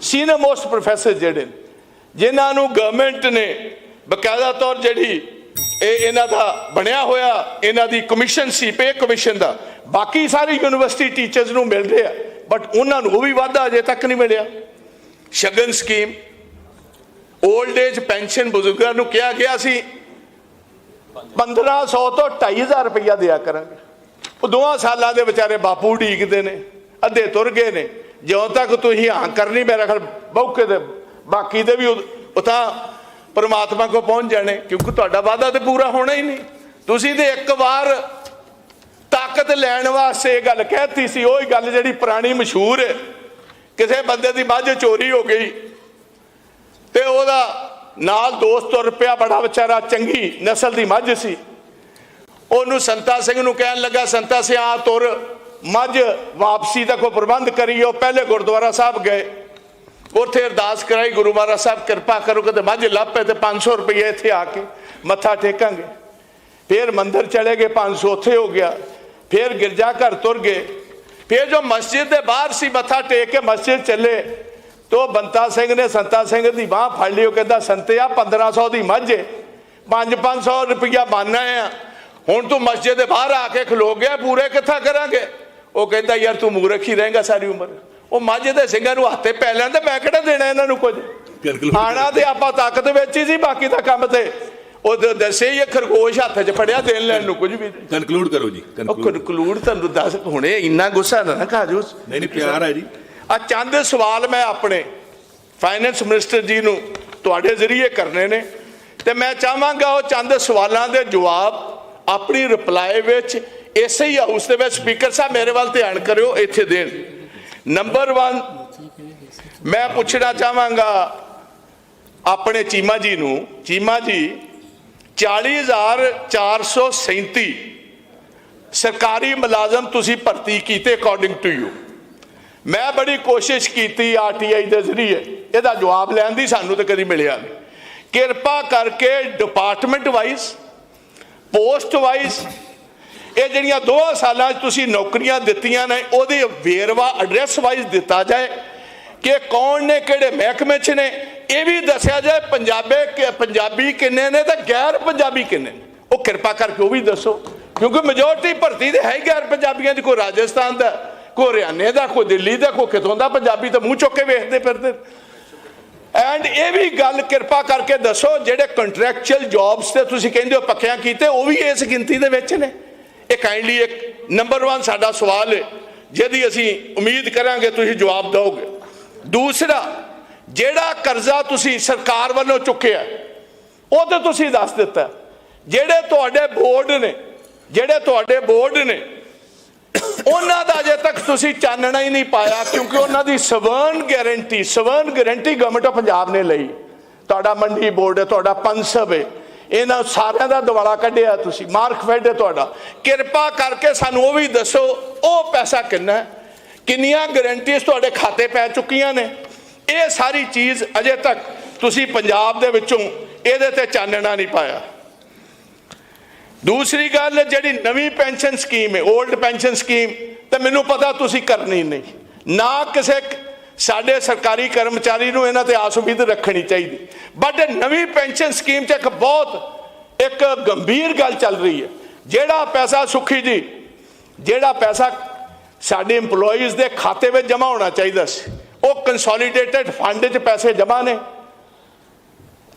ਸੀਨੀਅਰ ਮੋਸਟ ਪ੍ਰੋਫੈਸਰ ਜਿਹੜੇ ਨੇ, ਜਿਨ੍ਹਾਂ ਨੂੰ ਗਵਰਨਮੈਂਟ ਨੇ ਬਕਾਇਦਾ ਤੌਰ ਜਿਹੜੀ ਇਹ ਇਹਨਾਂ ਦਾ ਬਣਿਆ ਹੋਇਆ ਇਹਨਾਂ ਦੀ ਕਮਿਸ਼ਨ ਸੀ ਪੇ ਕਮਿਸ਼ਨ ਦਾ ਬਾਕੀ ਸਾਰੀ ਯੂਨੀਵਰਸਿਟੀ ਟੀਚਰਸ ਨੂੰ ਮਿਲ ਰਿਹਾ ਬਟ ਉਹਨਾਂ ਨੂੰ ਉਹ ਵੀ ਵਾਧਾ ਅਜੇ ਤੱਕ ਨਹੀਂ ਮਿਲਿਆ। ਸ਼ਗਨ ਸਕੀਮ 올ਡ ਏਜ ਪੈਨਸ਼ਨ ਬਜ਼ੁਰਗਾਂ ਨੂੰ ਕਿਹਾ ਗਿਆ ਸੀ 1500 ਤੋਂ 2500 ਰੁਪਇਆ ਦਿਆ ਕਰਾਂਗੇ। ਉਹ ਦੋਹਾਂ ਸਾਲਾਂ ਦੇ ਵਿਚਾਰੇ ਬਾਪੂ ਢੀਕਦੇ ਨੇ ਅੱਧੇ ਤੁਰ ਗਏ ਨੇ ਜਿਉਂ ਤੱਕ ਤੁਸੀਂ ਹਾਂ ਕਰਨੀ, ਮੇਰਾ ਖਿਆਲ ਬੌਕੇ ਦੇ ਬਾਕੀ ਦੇ ਵੀ ਉਹ ਤਾਂ ਪਰਮਾਤਮਾ ਕੋ ਪਹੁੰਚ ਜਾਣੇ, ਕਿਉਂਕਿ ਤੁਹਾਡਾ ਵਾਅਦਾ ਤੇ ਪੂਰਾ ਹੋਣਾ ਹੀ ਨਹੀਂ। ਤੁਸੀਂ ਤੇ ਇੱਕ ਵਾਰ ਤਾਕਤ ਲੈਣ ਵਾਸਤੇ ਇਹ ਗੱਲ ਕਹਿਤੀ ਸੀ, ਉਹੀ ਗੱਲ ਜਿਹੜੀ ਪੁਰਾਣੀ ਮਸ਼ਹੂਰ ਹੈ। ਕਿਸੇ ਬੰਦੇ ਦੀ ਮੱਝ ਚੋਰੀ ਹੋ ਗਈ, ਤੇ ਉਹਦਾ ਨਾਲ ਦੋਸਤ ਤੁਰ ਪਿਆ ਬੜਾ ਵਿਚਾਰਾ ਚੰਗੀ ਨਸਲ ਦੀ ਮੱਝ ਸੀ। ਉਹਨੂੰ ਸੰਤਾ ਸਿੰਘ ਨੂੰ ਕਹਿਣ ਲੱਗਾ, ਸੰਤਾ ਸਿਆ ਤੁਰ ਮੱਝ ਵਾਪਸੀ ਦਾ ਕੋਈ ਪ੍ਰਬੰਧ ਕਰੀਓ, ਪਹਿਲੇ ਗੁਰਦੁਆਰਾ ਸਾਹਿਬ ਗਏ। ਉੱਥੇ ਅਰਦਾਸ ਕਰਾਈ, ਗੁਰੂ ਮਹਾਰਾਜ ਸਾਹਿਬ ਕਿਰਪਾ ਕਰੋ ਕਿ ਮੱਝ ਲੱਭੇ ਤੇ 500 ਰੁਪਏ ਇੱਥੇ ਆ ਕੇ ਮੱਥਾ ਟੇਕਾਂਗੇ। ਫਿਰ ਮੰਦਰ ਚਲੇ ਗਏ 500 ਉੱਥੇ ਹੋ ਗਿਆ। ਫਿਰ ਗਿਰਜਾ ਘਰ ਤੁਰ ਗਏ। ਫਿਰ ਜੋ ਮਸਜਿਦ ਦੇ ਬਾਹਰ ਸੀ, ਮੱਥਾ ਟੇਕ ਕੇ ਮਸਜਿਦ ਚੱਲੇ। ਤੋ ਬੰਤਾ ਸਿੰਘ ਨੇ ਸੰਤਾ ਸਿੰਘ ਦੀ ਬਾਹ ਫੜ ਲਈ, ਉਹ ਕਹਿੰਦਾ ਸੰਤਿਆ 1500 ਦੀ ਮੱਝ ਏ। 5-500 ਰੁਪਇਆ ਬਾਨਾ ਆ। ਹੁਣ ਤੂੰ ਮਸਜਿਦ ਦੇ ਬਾਹਰ ਆ ਕੇ ਖਲੋ ਗਿਆ, ਪੂਰੇ ਕਿੱਥਾ ਕਰਾਂਗੇ? ਉਹ ਕਹਿੰਦਾ ਯਾਰ ਤੂੰ ਮੂਰਖ ਹੀ ਰਹੇਗਾ ਸਾਰੀ ਉਮਰ। ਉਹ ਮੱਝ ਦੇ ਸਿੰਘਾਂ ਨੂੰ ਹੱਥੇ ਪੈ ਲੈਣ ਤੇ ਮੈਂ ਕਿਹੜਾ ਦੇਣਾ ਇਹਨਾਂ ਨੂੰ ਕੁਝ। ਖਾਣਾ ਤੇ ਆਪਾਂ ਤਾਕਤ ਵਿੱਚ ਹੀ ਸੀ ਬਾਕੀ ਦਾ ਕੰਮ ਤੇ। ਉਹ ਦੱਸੇ ਇਹ ਖਰਗੋਸ਼ ਹੱਥ 'ਚ ਫੜਿਆ ਦੇਣ ਲੈਣ ਨੂੰ ਕੁਝ ਵੀ। ਕਨਕਲੂਡ ਕਰੋ ਜੀ ਉਹ ਕਨਕਲੂਡ ਤੁਹਾਨੂੰ ਦੱਸ ਹੁਣੇ ਇੰਨਾ ਗੁੱਸਾ ਨਾ ਨਾ ਖਾ ਜੋ। ਨਹੀਂ ਨਹੀਂ ਪਿਆਰ ਹੈ ਜੀ। ਆ ਚੰਦ ਸਵਾਲ ਮੈਂ ਆਪਣੇ ਫਾਈਨੈਂਸ ਮਿਨਿਸਟਰ ਜੀ ਨੂੰ ਤੁਹਾਡੇ ਜ਼ਰੀਏ ਕਰਨੇ ਨੇ। ਤੇ ਮੈਂ ਚਾਹਾਂਗਾ ਉਹ ਚੰਦ ਸਵਾਲਾਂ ਦੇ ਜਵਾਬ ਆਪਣੀ ਰਿਪਲਾਈ ਵਿੱਚ ਇਸੇ ਹੀ ਹਾਊਸ ਦੇ ਵਿੱਚ ਸਪੀਕਰ ਸਾਹਿਬ ਮੇਰੇ ਵੱਲ ਧਿਆਨ ਕਰਿਓ ਇੱਥੇ ਦੇਣ। ਨੰਬਰ 1 ਮੈਂ ਪੁੱਛਣਾ ਚਾਹਾਂਗਾ ਆਪਣੇ ਚੀਮਾ ਜੀ ਨੂੰ। ਚੀਮਾ ਜੀ 40437 ਸਰਕਾਰੀ ਮੁਲਾਜ਼ਮ ਤੁਸੀਂ ਭਰਤੀ ਕੀਤੇ ਅਕੋਰਡਿੰਗ ਟੂ ਯੂ ਮੈਂ ਬੜੀ ਕੋਸ਼ਿਸ਼ ਕੀਤੀ ਆਰਟੀਆਈ ਦੇ ਜ਼ਰੀਏ। ਇਹਦਾ ਜਵਾਬ ਲੈਣ ਦੀ ਸਾਨੂੰ ਤਾਂ ਕਦੀ ਮਿਲਿਆ ਨਹੀਂ। ਕਿਰਪਾ ਕਰਕੇ ਡਿਪਾਰਟਮੈਂਟ ਵਾਈਜ਼ ਪੋਸਟ ਵਾਈਜ਼ ਇਹ ਜਿਹੜੀਆਂ ਦੋ ਸਾਲਾਂ 'ਚ ਤੁਸੀਂ ਨੌਕਰੀਆਂ ਦਿੱਤੀਆਂ ਨੇ, ਉਹਦੇ ਵੇਰਵਾ ਐਡਰੈਸ ਵਾਈਜ਼ ਦਿੱਤਾ ਜਾਏ ਕਿ ਕੌਣ ਨੇ, ਕਿਹੜੇ ਮਹਿਕਮੇ 'ਚ ਨੇ, ਇਹ ਵੀ ਦੱਸਿਆ ਜਾਏ ਪੰਜਾਬੇ ਪੰਜਾਬੀ ਕਿੰਨੇ ਨੇ ਤੇ ਗੈਰ ਪੰਜਾਬੀ ਕਿੰਨੇ ਨੇ। ਉਹ ਕਿਰਪਾ ਕਰਕੇ ਉਹ ਵੀ ਦੱਸੋ, ਕਿਉਂਕਿ ਮੈਜੋਰਟੀ ਭਰਤੀ ਦੇ ਹੈ ਹੀ ਗੈਰ ਪੰਜਾਬੀਆਂ ਦੀ ਕੋਈ ਰਾਜਸਥਾਨ ਦਾ, ਕੋਈ ਹਰਿਆਣੇ ਦਾ, ਕੋਈ ਦਿੱਲੀ ਦਾ, ਕੋਈ ਕਿਤੋਂ ਦਾ ਪੰਜਾਬੀ ਤਾਂ ਮੂੰਹ ਚੁੱਕ ਕੇ ਵੇਖਦੇ ਫਿਰਦੇ। ਐਂਡ ਇਹ ਵੀ ਗੱਲ ਕਿਰਪਾ ਕਰਕੇ ਦੱਸੋ, ਜਿਹੜੇ ਕੰਟਰੈਕਚੁਅਲ ਜੌਬਸ ਤੇ ਤੁਸੀਂ ਕਹਿੰਦੇ ਹੋ ਪੱਕਿਆਂ ਕੀਤੇ, ਉਹ ਵੀ ਇਸ ਗਿਣਤੀ ਦੇ ਵਿੱਚ ਨੇ। ਇਹ ਕਾਈਂਡਲੀ ਇੱਕ ਨੰਬਰ 1 ਸਾਡਾ ਸਵਾਲ ਹੈ, ਜਿਹਦੀ ਅਸੀਂ ਉਮੀਦ ਕਰਾਂਗੇ ਤੁਸੀਂ ਜਵਾਬ ਦਿਓਗੇ। ਦੂਸਰਾ, ਜਿਹੜਾ ਕਰਜ਼ਾ ਤੁਸੀਂ ਸਰਕਾਰ ਵੱਲੋਂ ਚੁੱਕਿਆ ਉਹ ਤੇ ਤੁਸੀਂ ਦੱਸ ਦਿੱਤਾ ਜਿਹੜੇ ਤੁਹਾਡੇ ਬੋਰਡ ਨੇ, ਜਿਹੜੇ ਤੁਹਾਡੇ ਬੋਰਡ ਨੇ, ਉਹਨਾਂ ਦਾ ਅਜੇ ਤੱਕ ਤੁਸੀਂ ਚਾਨਣਾ ਹੀ ਨਹੀਂ ਪਾਇਆ, ਕਿਉਂਕਿ ਉਹਨਾਂ ਦੀ sworn guarantee sworn guarantee government of Punjab ਨੇ ਲਈ। ਤੁਹਾਡਾ ਮੰਡੀ ਬੋਰਡ ਹੈ, ਤੁਹਾਡਾ ਪੰਸਬ ਹੈ। ਇਹਨਾਂ ਸਾਰਿਆਂ ਦਾ ਦਿਵਾਲਾ ਕੱਢਿਆ ਤੁਸੀਂ ਮਾਰਕ ਫੈਡ ਹੈ ਤੁਹਾਡਾ। ਕਿਰਪਾ ਕਰਕੇ ਸਾਨੂੰ ਉਹ ਵੀ ਦੱਸੋ, ਉਹ ਪੈਸਾ ਕਿੰਨਾ ਕਿੰਨੀਆਂ ਗਾਰੰਟੀਆਂ ਤੁਹਾਡੇ ਖਾਤੇ ਪੈ ਚੁੱਕੀਆਂ ਨੇ? ਇਹ ਸਾਰੀ ਚੀਜ਼ ਅਜੇ ਤੱਕ ਤੁਸੀਂ ਪੰਜਾਬ ਦੇ ਵਿੱਚੋਂ ਇਹਦੇ ਤੇ ਚਾਨਣਾ ਨਹੀਂ ਪਾਇਆ। ਦੂਸਰੀ ਗੱਲ, ਜਿਹੜੀ ਨਵੀਂ ਪੈਨਸ਼ਨ ਸਕੀਮ ਹੈ 올ਡ ਪੈਨਸ਼ਨ ਸਕੀਮ, ਤੇ ਮੈਨੂੰ ਪਤਾ ਤੁਸੀਂ ਕਰਨੀ ਨਹੀਂ। ਨਾ ਕਿਸੇ ਸਾਡੇ ਸਰਕਾਰੀ ਕਰਮਚਾਰੀ ਨੂੰ ਇਹਨਾਂ ਤੇ ਆਸ ਉਮੀਦ ਰੱਖਣੀ ਚਾਹੀਦੀ। ਬਟ ਨਵੀਂ ਪੈਨਸ਼ਨ ਸਕੀਮ 'ਚ ਇੱਕ ਬਹੁਤ, ਇੱਕ ਗੰਭੀਰ ਗੱਲ ਚੱਲ ਰਹੀ ਹੈ। ਜਿਹੜਾ ਪੈਸਾ ਸੁਖੀ ਜੀ, ਜਿਹੜਾ ਪੈਸਾ ਸਾਡੇ EMPLOYEES ਦੇ ਖਾਤੇ ਵਿੱਚ ਜਮ੍ਹਾਂ ਹੋਣਾ ਚਾਹੀਦਾ ਸੀ, ਉਹ ਕੰਸੋਲੀਡੇਟਡ ਫੰਡ 'ਚ ਪੈਸੇ ਜਮ੍ਹਾਂ ਨੇ।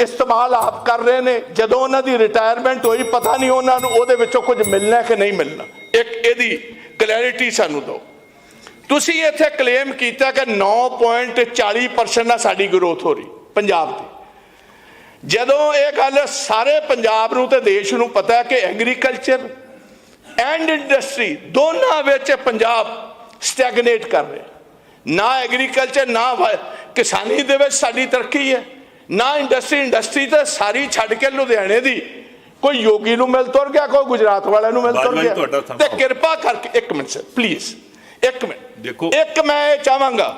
ਇਸਤੇਮਾਲ ਆਪ ਕਰ ਰਹੇ ਨੇ। ਜਦੋਂ ਉਹਨਾਂ ਦੀ ਰਿਟਾਇਰਮੈਂਟ ਹੋਈ, ਪਤਾ ਨਹੀਂ ਉਹਨਾਂ ਨੂੰ ਉਹਦੇ ਵਿੱਚੋਂ ਕੁਝ ਮਿਲਣਾ ਕਿ ਨਹੀਂ ਮਿਲਣਾ। ਇੱਕ ਇਹਦੀ ਕਲੈਰਿਟੀ ਸਾਨੂੰ ਦਿਓ। ਤੁਸੀਂ ਇੱਥੇ ਕਲੇਮ ਕੀਤਾ ਕਿ 9.40% ਨਾਲ ਸਾਡੀ ਗਰੋਥ ਹੋ ਰਹੀ ਪੰਜਾਬ ਦੀ। ਜਦੋਂ ਇਹ ਗੱਲ ਸਾਰੇ ਪੰਜਾਬ ਨੂੰ ਤੇ ਦੇਸ਼ ਨੂੰ ਪਤਾ ਹੈ ਕਿ ਐਗਰੀਕਲਚਰ ਐਂਡ ਇੰਡਸਟਰੀ ਦੋਨਾਂ ਵਿੱਚ ਪੰਜਾਬ ਸਟੈਗਨੇਟ ਕਰ ਰਿਹਾ ਨਾ ਐਗਰੀਕਲਚਰ ਨਾ ਕਿਸਾਨੀ ਦੇ ਵਿੱਚ ਸਾਡੀ ਤਰੱਕੀ ਹੈ। ਨਾ ਇੰਡਸਟਰੀ ਇੰਡਸਟਰੀ ਤਾਂ ਸਾਰੀ ਛੱਡ ਕੇ ਲੁਧਿਆਣੇ ਦੀ। ਕੋਈ ਯੋਗੀ ਨੂੰ ਮਿਲ ਤੁਰ ਗਿਆ ਕੋਈ ਗੁਜਰਾਤ ਵਾਲਿਆਂ ਨੂੰ ਮਿਲ ਤੁਰ ਗਿਆ। ਤੇ। ਕਿਰਪਾ ਕਰਕੇ ਇੱਕ ਮਿੰਟ ਸਰ ਪਲੀਜ਼ ਇੱਕ ਮਿੰਟ। ਦੇਖੋ। ਇੱਕ ਮੈਂ ਇਹ ਚਾਹਾਂਗਾ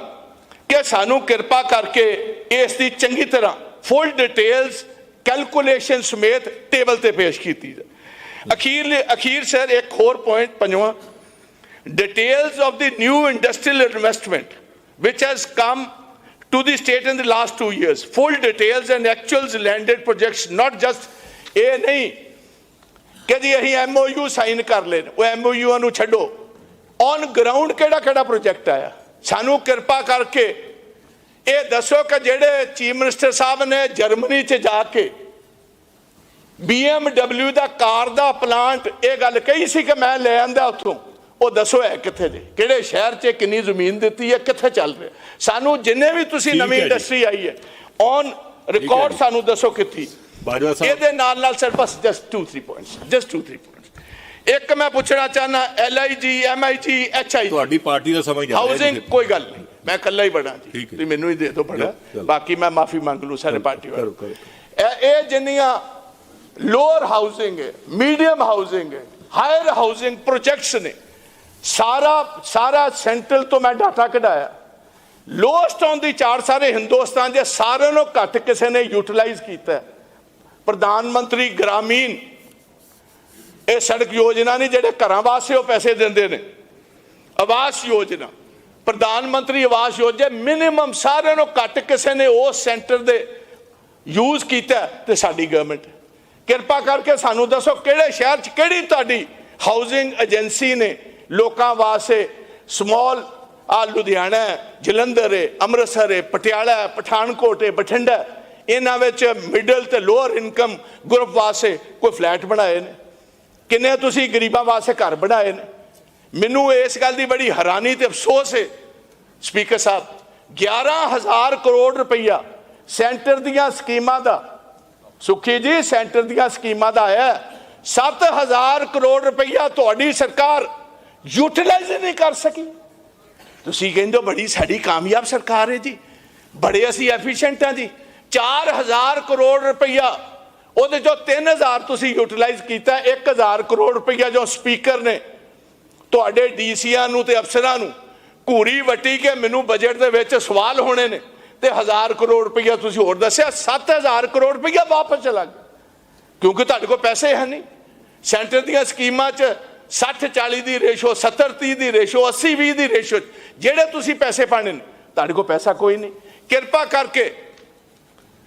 ਕਿ ਸਾਨੂੰ ਕਿਰਪਾ ਕਰਕੇ ਇਸ ਦੀ ਚੰਗੀ ਤਰ੍ਹਾਂ ਫੁੱਲ ਡਿਟੇਲਸ ਕੈਲਕੂਲੇਸ਼ਨ ਸਮੇਤ ਟੇਬਲ ਤੇ ਪੇਸ਼ ਕੀਤੀ ਜਾਏ ਅਖੀਰ ਅਖੀਰ ਸਰ ਇੱਕ ਹੋਰ ਪੁਆਇੰਟ ਪੰਜਵਾਂ details of the new industrial investment which has come to the state in the last two years full details and actuals landed projects not just ਇਹ ਨਹੀਂ ਕਿ ਜੀ ਅਸੀਂ ਐਮਓਯੂ ਸਾਈਨ ਕਰ ਲੈਣ ਉਹ ਐਮਓਯੂ ਨੂੰ ਛੱਡੋ ਔਨ ਗਰਾਊਂਡ ਕਿਹੜਾ ਕਿਹੜਾ ਪ੍ਰੋਜੈਕਟ ਆਇਆ? ਸਾਨੂੰ ਕਿਰਪਾ ਕਰਕੇ ਇਹ ਦੱਸੋ ਕਿ ਜਿਹੜੇ ਚੀਫ ਮਿਨਿਸਟਰ ਸਾਹਿਬ ਨੇ ਜਰਮਨੀ 'ਚ ਜਾ ਕੇ BMW ਦਾ ਕਾਰ ਦਾ ਪਲਾਂਟ ਇਹ ਗੱਲ ਕਹੀ ਸੀ ਕਿ ਮੈਂ ਲੈ ਆਂਦਾ ਉੱਥੋਂ। ਉਹ ਦੱਸੋ ਹੈ ਕਿੱਥੇ ਜੇ? ਕਿਹੜੇ ਸ਼ਹਿਰ 'ਚ ਕਿੰਨੀ ਜ਼ਮੀਨ ਦਿੱਤੀ ਹੈ? ਕਿੱਥੇ ਚੱਲ ਰਿਹਾ? ਸਾਨੂੰ ਜਿੰਨੇ ਵੀ ਤੁਸੀਂ ਨਵੀਂ। ਇੰਡਸਟਰੀ ਆਈ ਹੈ ਔਨ ਰਿਕਾਰਡ। ਸਾਨੂੰ ਦੱਸੋ ਕਿੱਥੇ? ਬਾਜਵਾ ਸਾਹਿਬ ਇਹਦੇ ਨਾਲ ਨਾਲ ਸਰ ਬਸ ਜਸਟ 2 3 ਪੁਆਇੰਟਸ ਜਸਟ 2 3 ਪੁਆਇੰਟਸ ਇੱਕ ਮੈਂ ਪੁੱਛਣਾ ਚਾਹਨਾ ਐਲਆਈਜੀ ਐਮਆਈਜੀ ਐਚਆਈਜੀ ਤੁਹਾਡੀ ਪਾਰਟੀ ਦਾ ਸਮਝ ਜਾ ਹਾਊਸਿੰਗ ਕੋਈ ਗੱਲ ਨਹੀਂ ਮੈਂ ਇਕੱਲਾ ਹੀ ਬਣਾ ਜੀ। ਤੁਸੀਂ ਮੈਨੂੰ ਹੀ ਦੇ ਦਿਓ ਬੜਾ। ਬਾਕੀ ਮੈਂ ਮਾਫੀ ਮੰਗ ਲੂ ਸਾਰੇ ਪਾਰਟੀ ਵਾਲੇ। ਇਹ ਜਿੰਨੀਆਂ ਲੋਅਰ ਹਾਊਸਿੰਗ ਹੈ ਮੀਡੀਅਮ ਹਾਊਸਿੰਗ ਹੈ ਹਾਇਰ ਹਾਊਸਿੰਗ ਪ੍ਰੋਜੈਕਟਸ ਨੇ ਸਾਰਾ ਸਾਰਾ ਸੈਂਟਰਲ ਤੋਂ ਮੈਂ ਡਾਟਾ ਕਢਾਇਆ ਲੋਐਸਟ ਔਨ ਦੀ ਚਾਰ ਸਾਰੇ ਹਿੰਦੁਸਤਾਨ ਦੇ ਸਾਰਿਆਂ ਨੂੰ ਘੱਟ ਕਿਸੇ ਨੇ ਯੂਟਿਲਾਈਜ਼ ਕੀਤਾ। ਪ੍ਰਧਾਨ ਮੰਤਰੀ ਗ੍ਰਾਮੀਣ ਇਹ ਸੜਕ ਯੋਜਨਾ ਨਹੀਂ ਜਿਹੜੇ ਘਰਾਂ ਵਾਸਤੇ ਉਹ ਪੈਸੇ ਦਿੰਦੇ ਨੇ। ਆਵਾਸ ਯੋਜਨਾ। ਪ੍ਰਧਾਨ ਮੰਤਰੀ ਆਵਾਸ ਯੋਜਨਾ, ਮਿਨੀਮਮ ਸਾਰਿਆਂ ਨੂੰ ਘੱਟ ਕਿਸੇ ਨੇ ਉਸ ਸੈਂਟਰ ਦੇ ਯੂਜ਼ ਕੀਤਾ ਹੈ ਤੇ ਸਾਡੀ ਗਵਰਨਮੈਂਟ ਕਿਰਪਾ ਕਰਕੇ ਸਾਨੂੰ ਦੱਸੋ ਕਿਹੜੇ ਸ਼ਹਿਰ 'ਚ ਕਿਹੜੀ ਤੁਹਾਡੀ ਹਾਊਸਿੰਗ ਏਜੰਸੀ ਨੇ ਲੋਕਾਂ ਵਾਸਤੇ ਸਮਾਲ ਆ ਲੁਧਿਆਣਾ ਜਲੰਧਰ ਹੈ, ਅੰਮ੍ਰਿਤਸਰ ਹੈ, ਪਟਿਆਲਾ ਹੈ, ਪਠਾਨਕੋਟ ਹੈ, ਬਠਿੰਡਾ ਇਹਨਾਂ ਵਿੱਚ ਮਿਡਲ ਤੇ ਲੋਅਰ ਇਨਕਮ ਗਰੁੱਪ ਵਾਸਤੇ ਕੋਈ ਫਲੈਟ ਬਣਾਏ ਨੇ। ਕਿੰਨੇ ਤੁਸੀਂ ਗਰੀਬਾਂ ਵਾਸਤੇ ਘਰ ਬਣਾਏ ਨੇ? ਮੈਨੂੰ ਇਸ ਗੱਲ ਦੀ ਬੜੀ ਹੈਰਾਨੀ ਤੇ ਅਫਸੋਸ ਹੈ, ਸਪੀਕਰ ਸਾਹਿਬ। 11000 ਕਰੋੜ ਰੁਪਈਆ ਸੈਂਟਰ ਦੀਆਂ ਸਕੀਮਾਂ ਦਾ, ਸੁਖੀ ਜੀ, ਸੈਂਟਰ ਦੀਆਂ ਸਕੀਮਾਂ ਦਾ ਆਇਆ 7000 ਕਰੋੜ ਰੁਪਈਆ ਤੁਹਾਡੀ ਸਰਕਾਰ ਯੂਟਿਲਾਈਜ਼ ਨਹੀਂ ਕਰ ਸਕੀ। ਤੁਸੀਂ ਕਹਿੰਦੇ ਹੋ ਬੜੀ ਸਾਡੀ ਕਾਮਯਾਬ ਸਰਕਾਰ ਹੈ ਜੀ, ਬੜੇ ਅਸੀਂ ਐਫੀਸ਼ੀਐਂਟ ਹਾਂ ਜੀ। 4000 ਕਰੋੜ ਰੁਪਈਆ ਉਹਦੇ ਚੋਂ 3000 ਤੁਸੀਂ ਯੂਟਿਲਾਈਜ਼ ਕੀਤਾ 1000 ਕਰੋੜ ਰੁਪਈਆ ਜੋ ਸਪੀਕਰ ਨੇ ਤੁਹਾਡੇ ਡੀਸੀਆਂ ਨੂੰ ਤੇ ਅਫਸਰਾਂ ਨੂੰ ਘੂਰੀ ਵੱਟੀ ਕੇ ਮੈਨੂੰ ਬਜਟ ਦੇ ਵਿੱਚ ਸਵਾਲ ਹੋਣੇ ਨੇ ਤੇ 1000 ਕਰੋੜ ਰੁਪਈਆ ਤੁਸੀਂ ਹੋਰ ਦੱਸਿਆ 7000 ਕਰੋੜ ਰੁਪਈਆ ਵਾਪਸ ਚਲਾ ਗਿਆ ਕਿਉਂਕਿ ਤੁਹਾਡੇ ਕੋਲ ਪੈਸੇ ਹੈ ਨਹੀਂ। ਸੈਂਟਰ ਦੀਆਂ ਸਕੀਮਾਂ 'ਚ 60 40 ਦੀ ਰੇਸ਼ੋ 70 30 ਦੀ ਰੇਸ਼ੋ 80 20 ਦੀ ਰੇਸ਼ੋ ਜਿਹੜੇ ਤੁਸੀਂ ਪੈਸੇ ਪਾਣੇ ਨੇ, ਤੁਹਾਡੇ ਕੋਲ ਪੈਸਾ ਕੋਈ ਨਹੀਂ। ਕਿਰਪਾ ਕਰਕੇ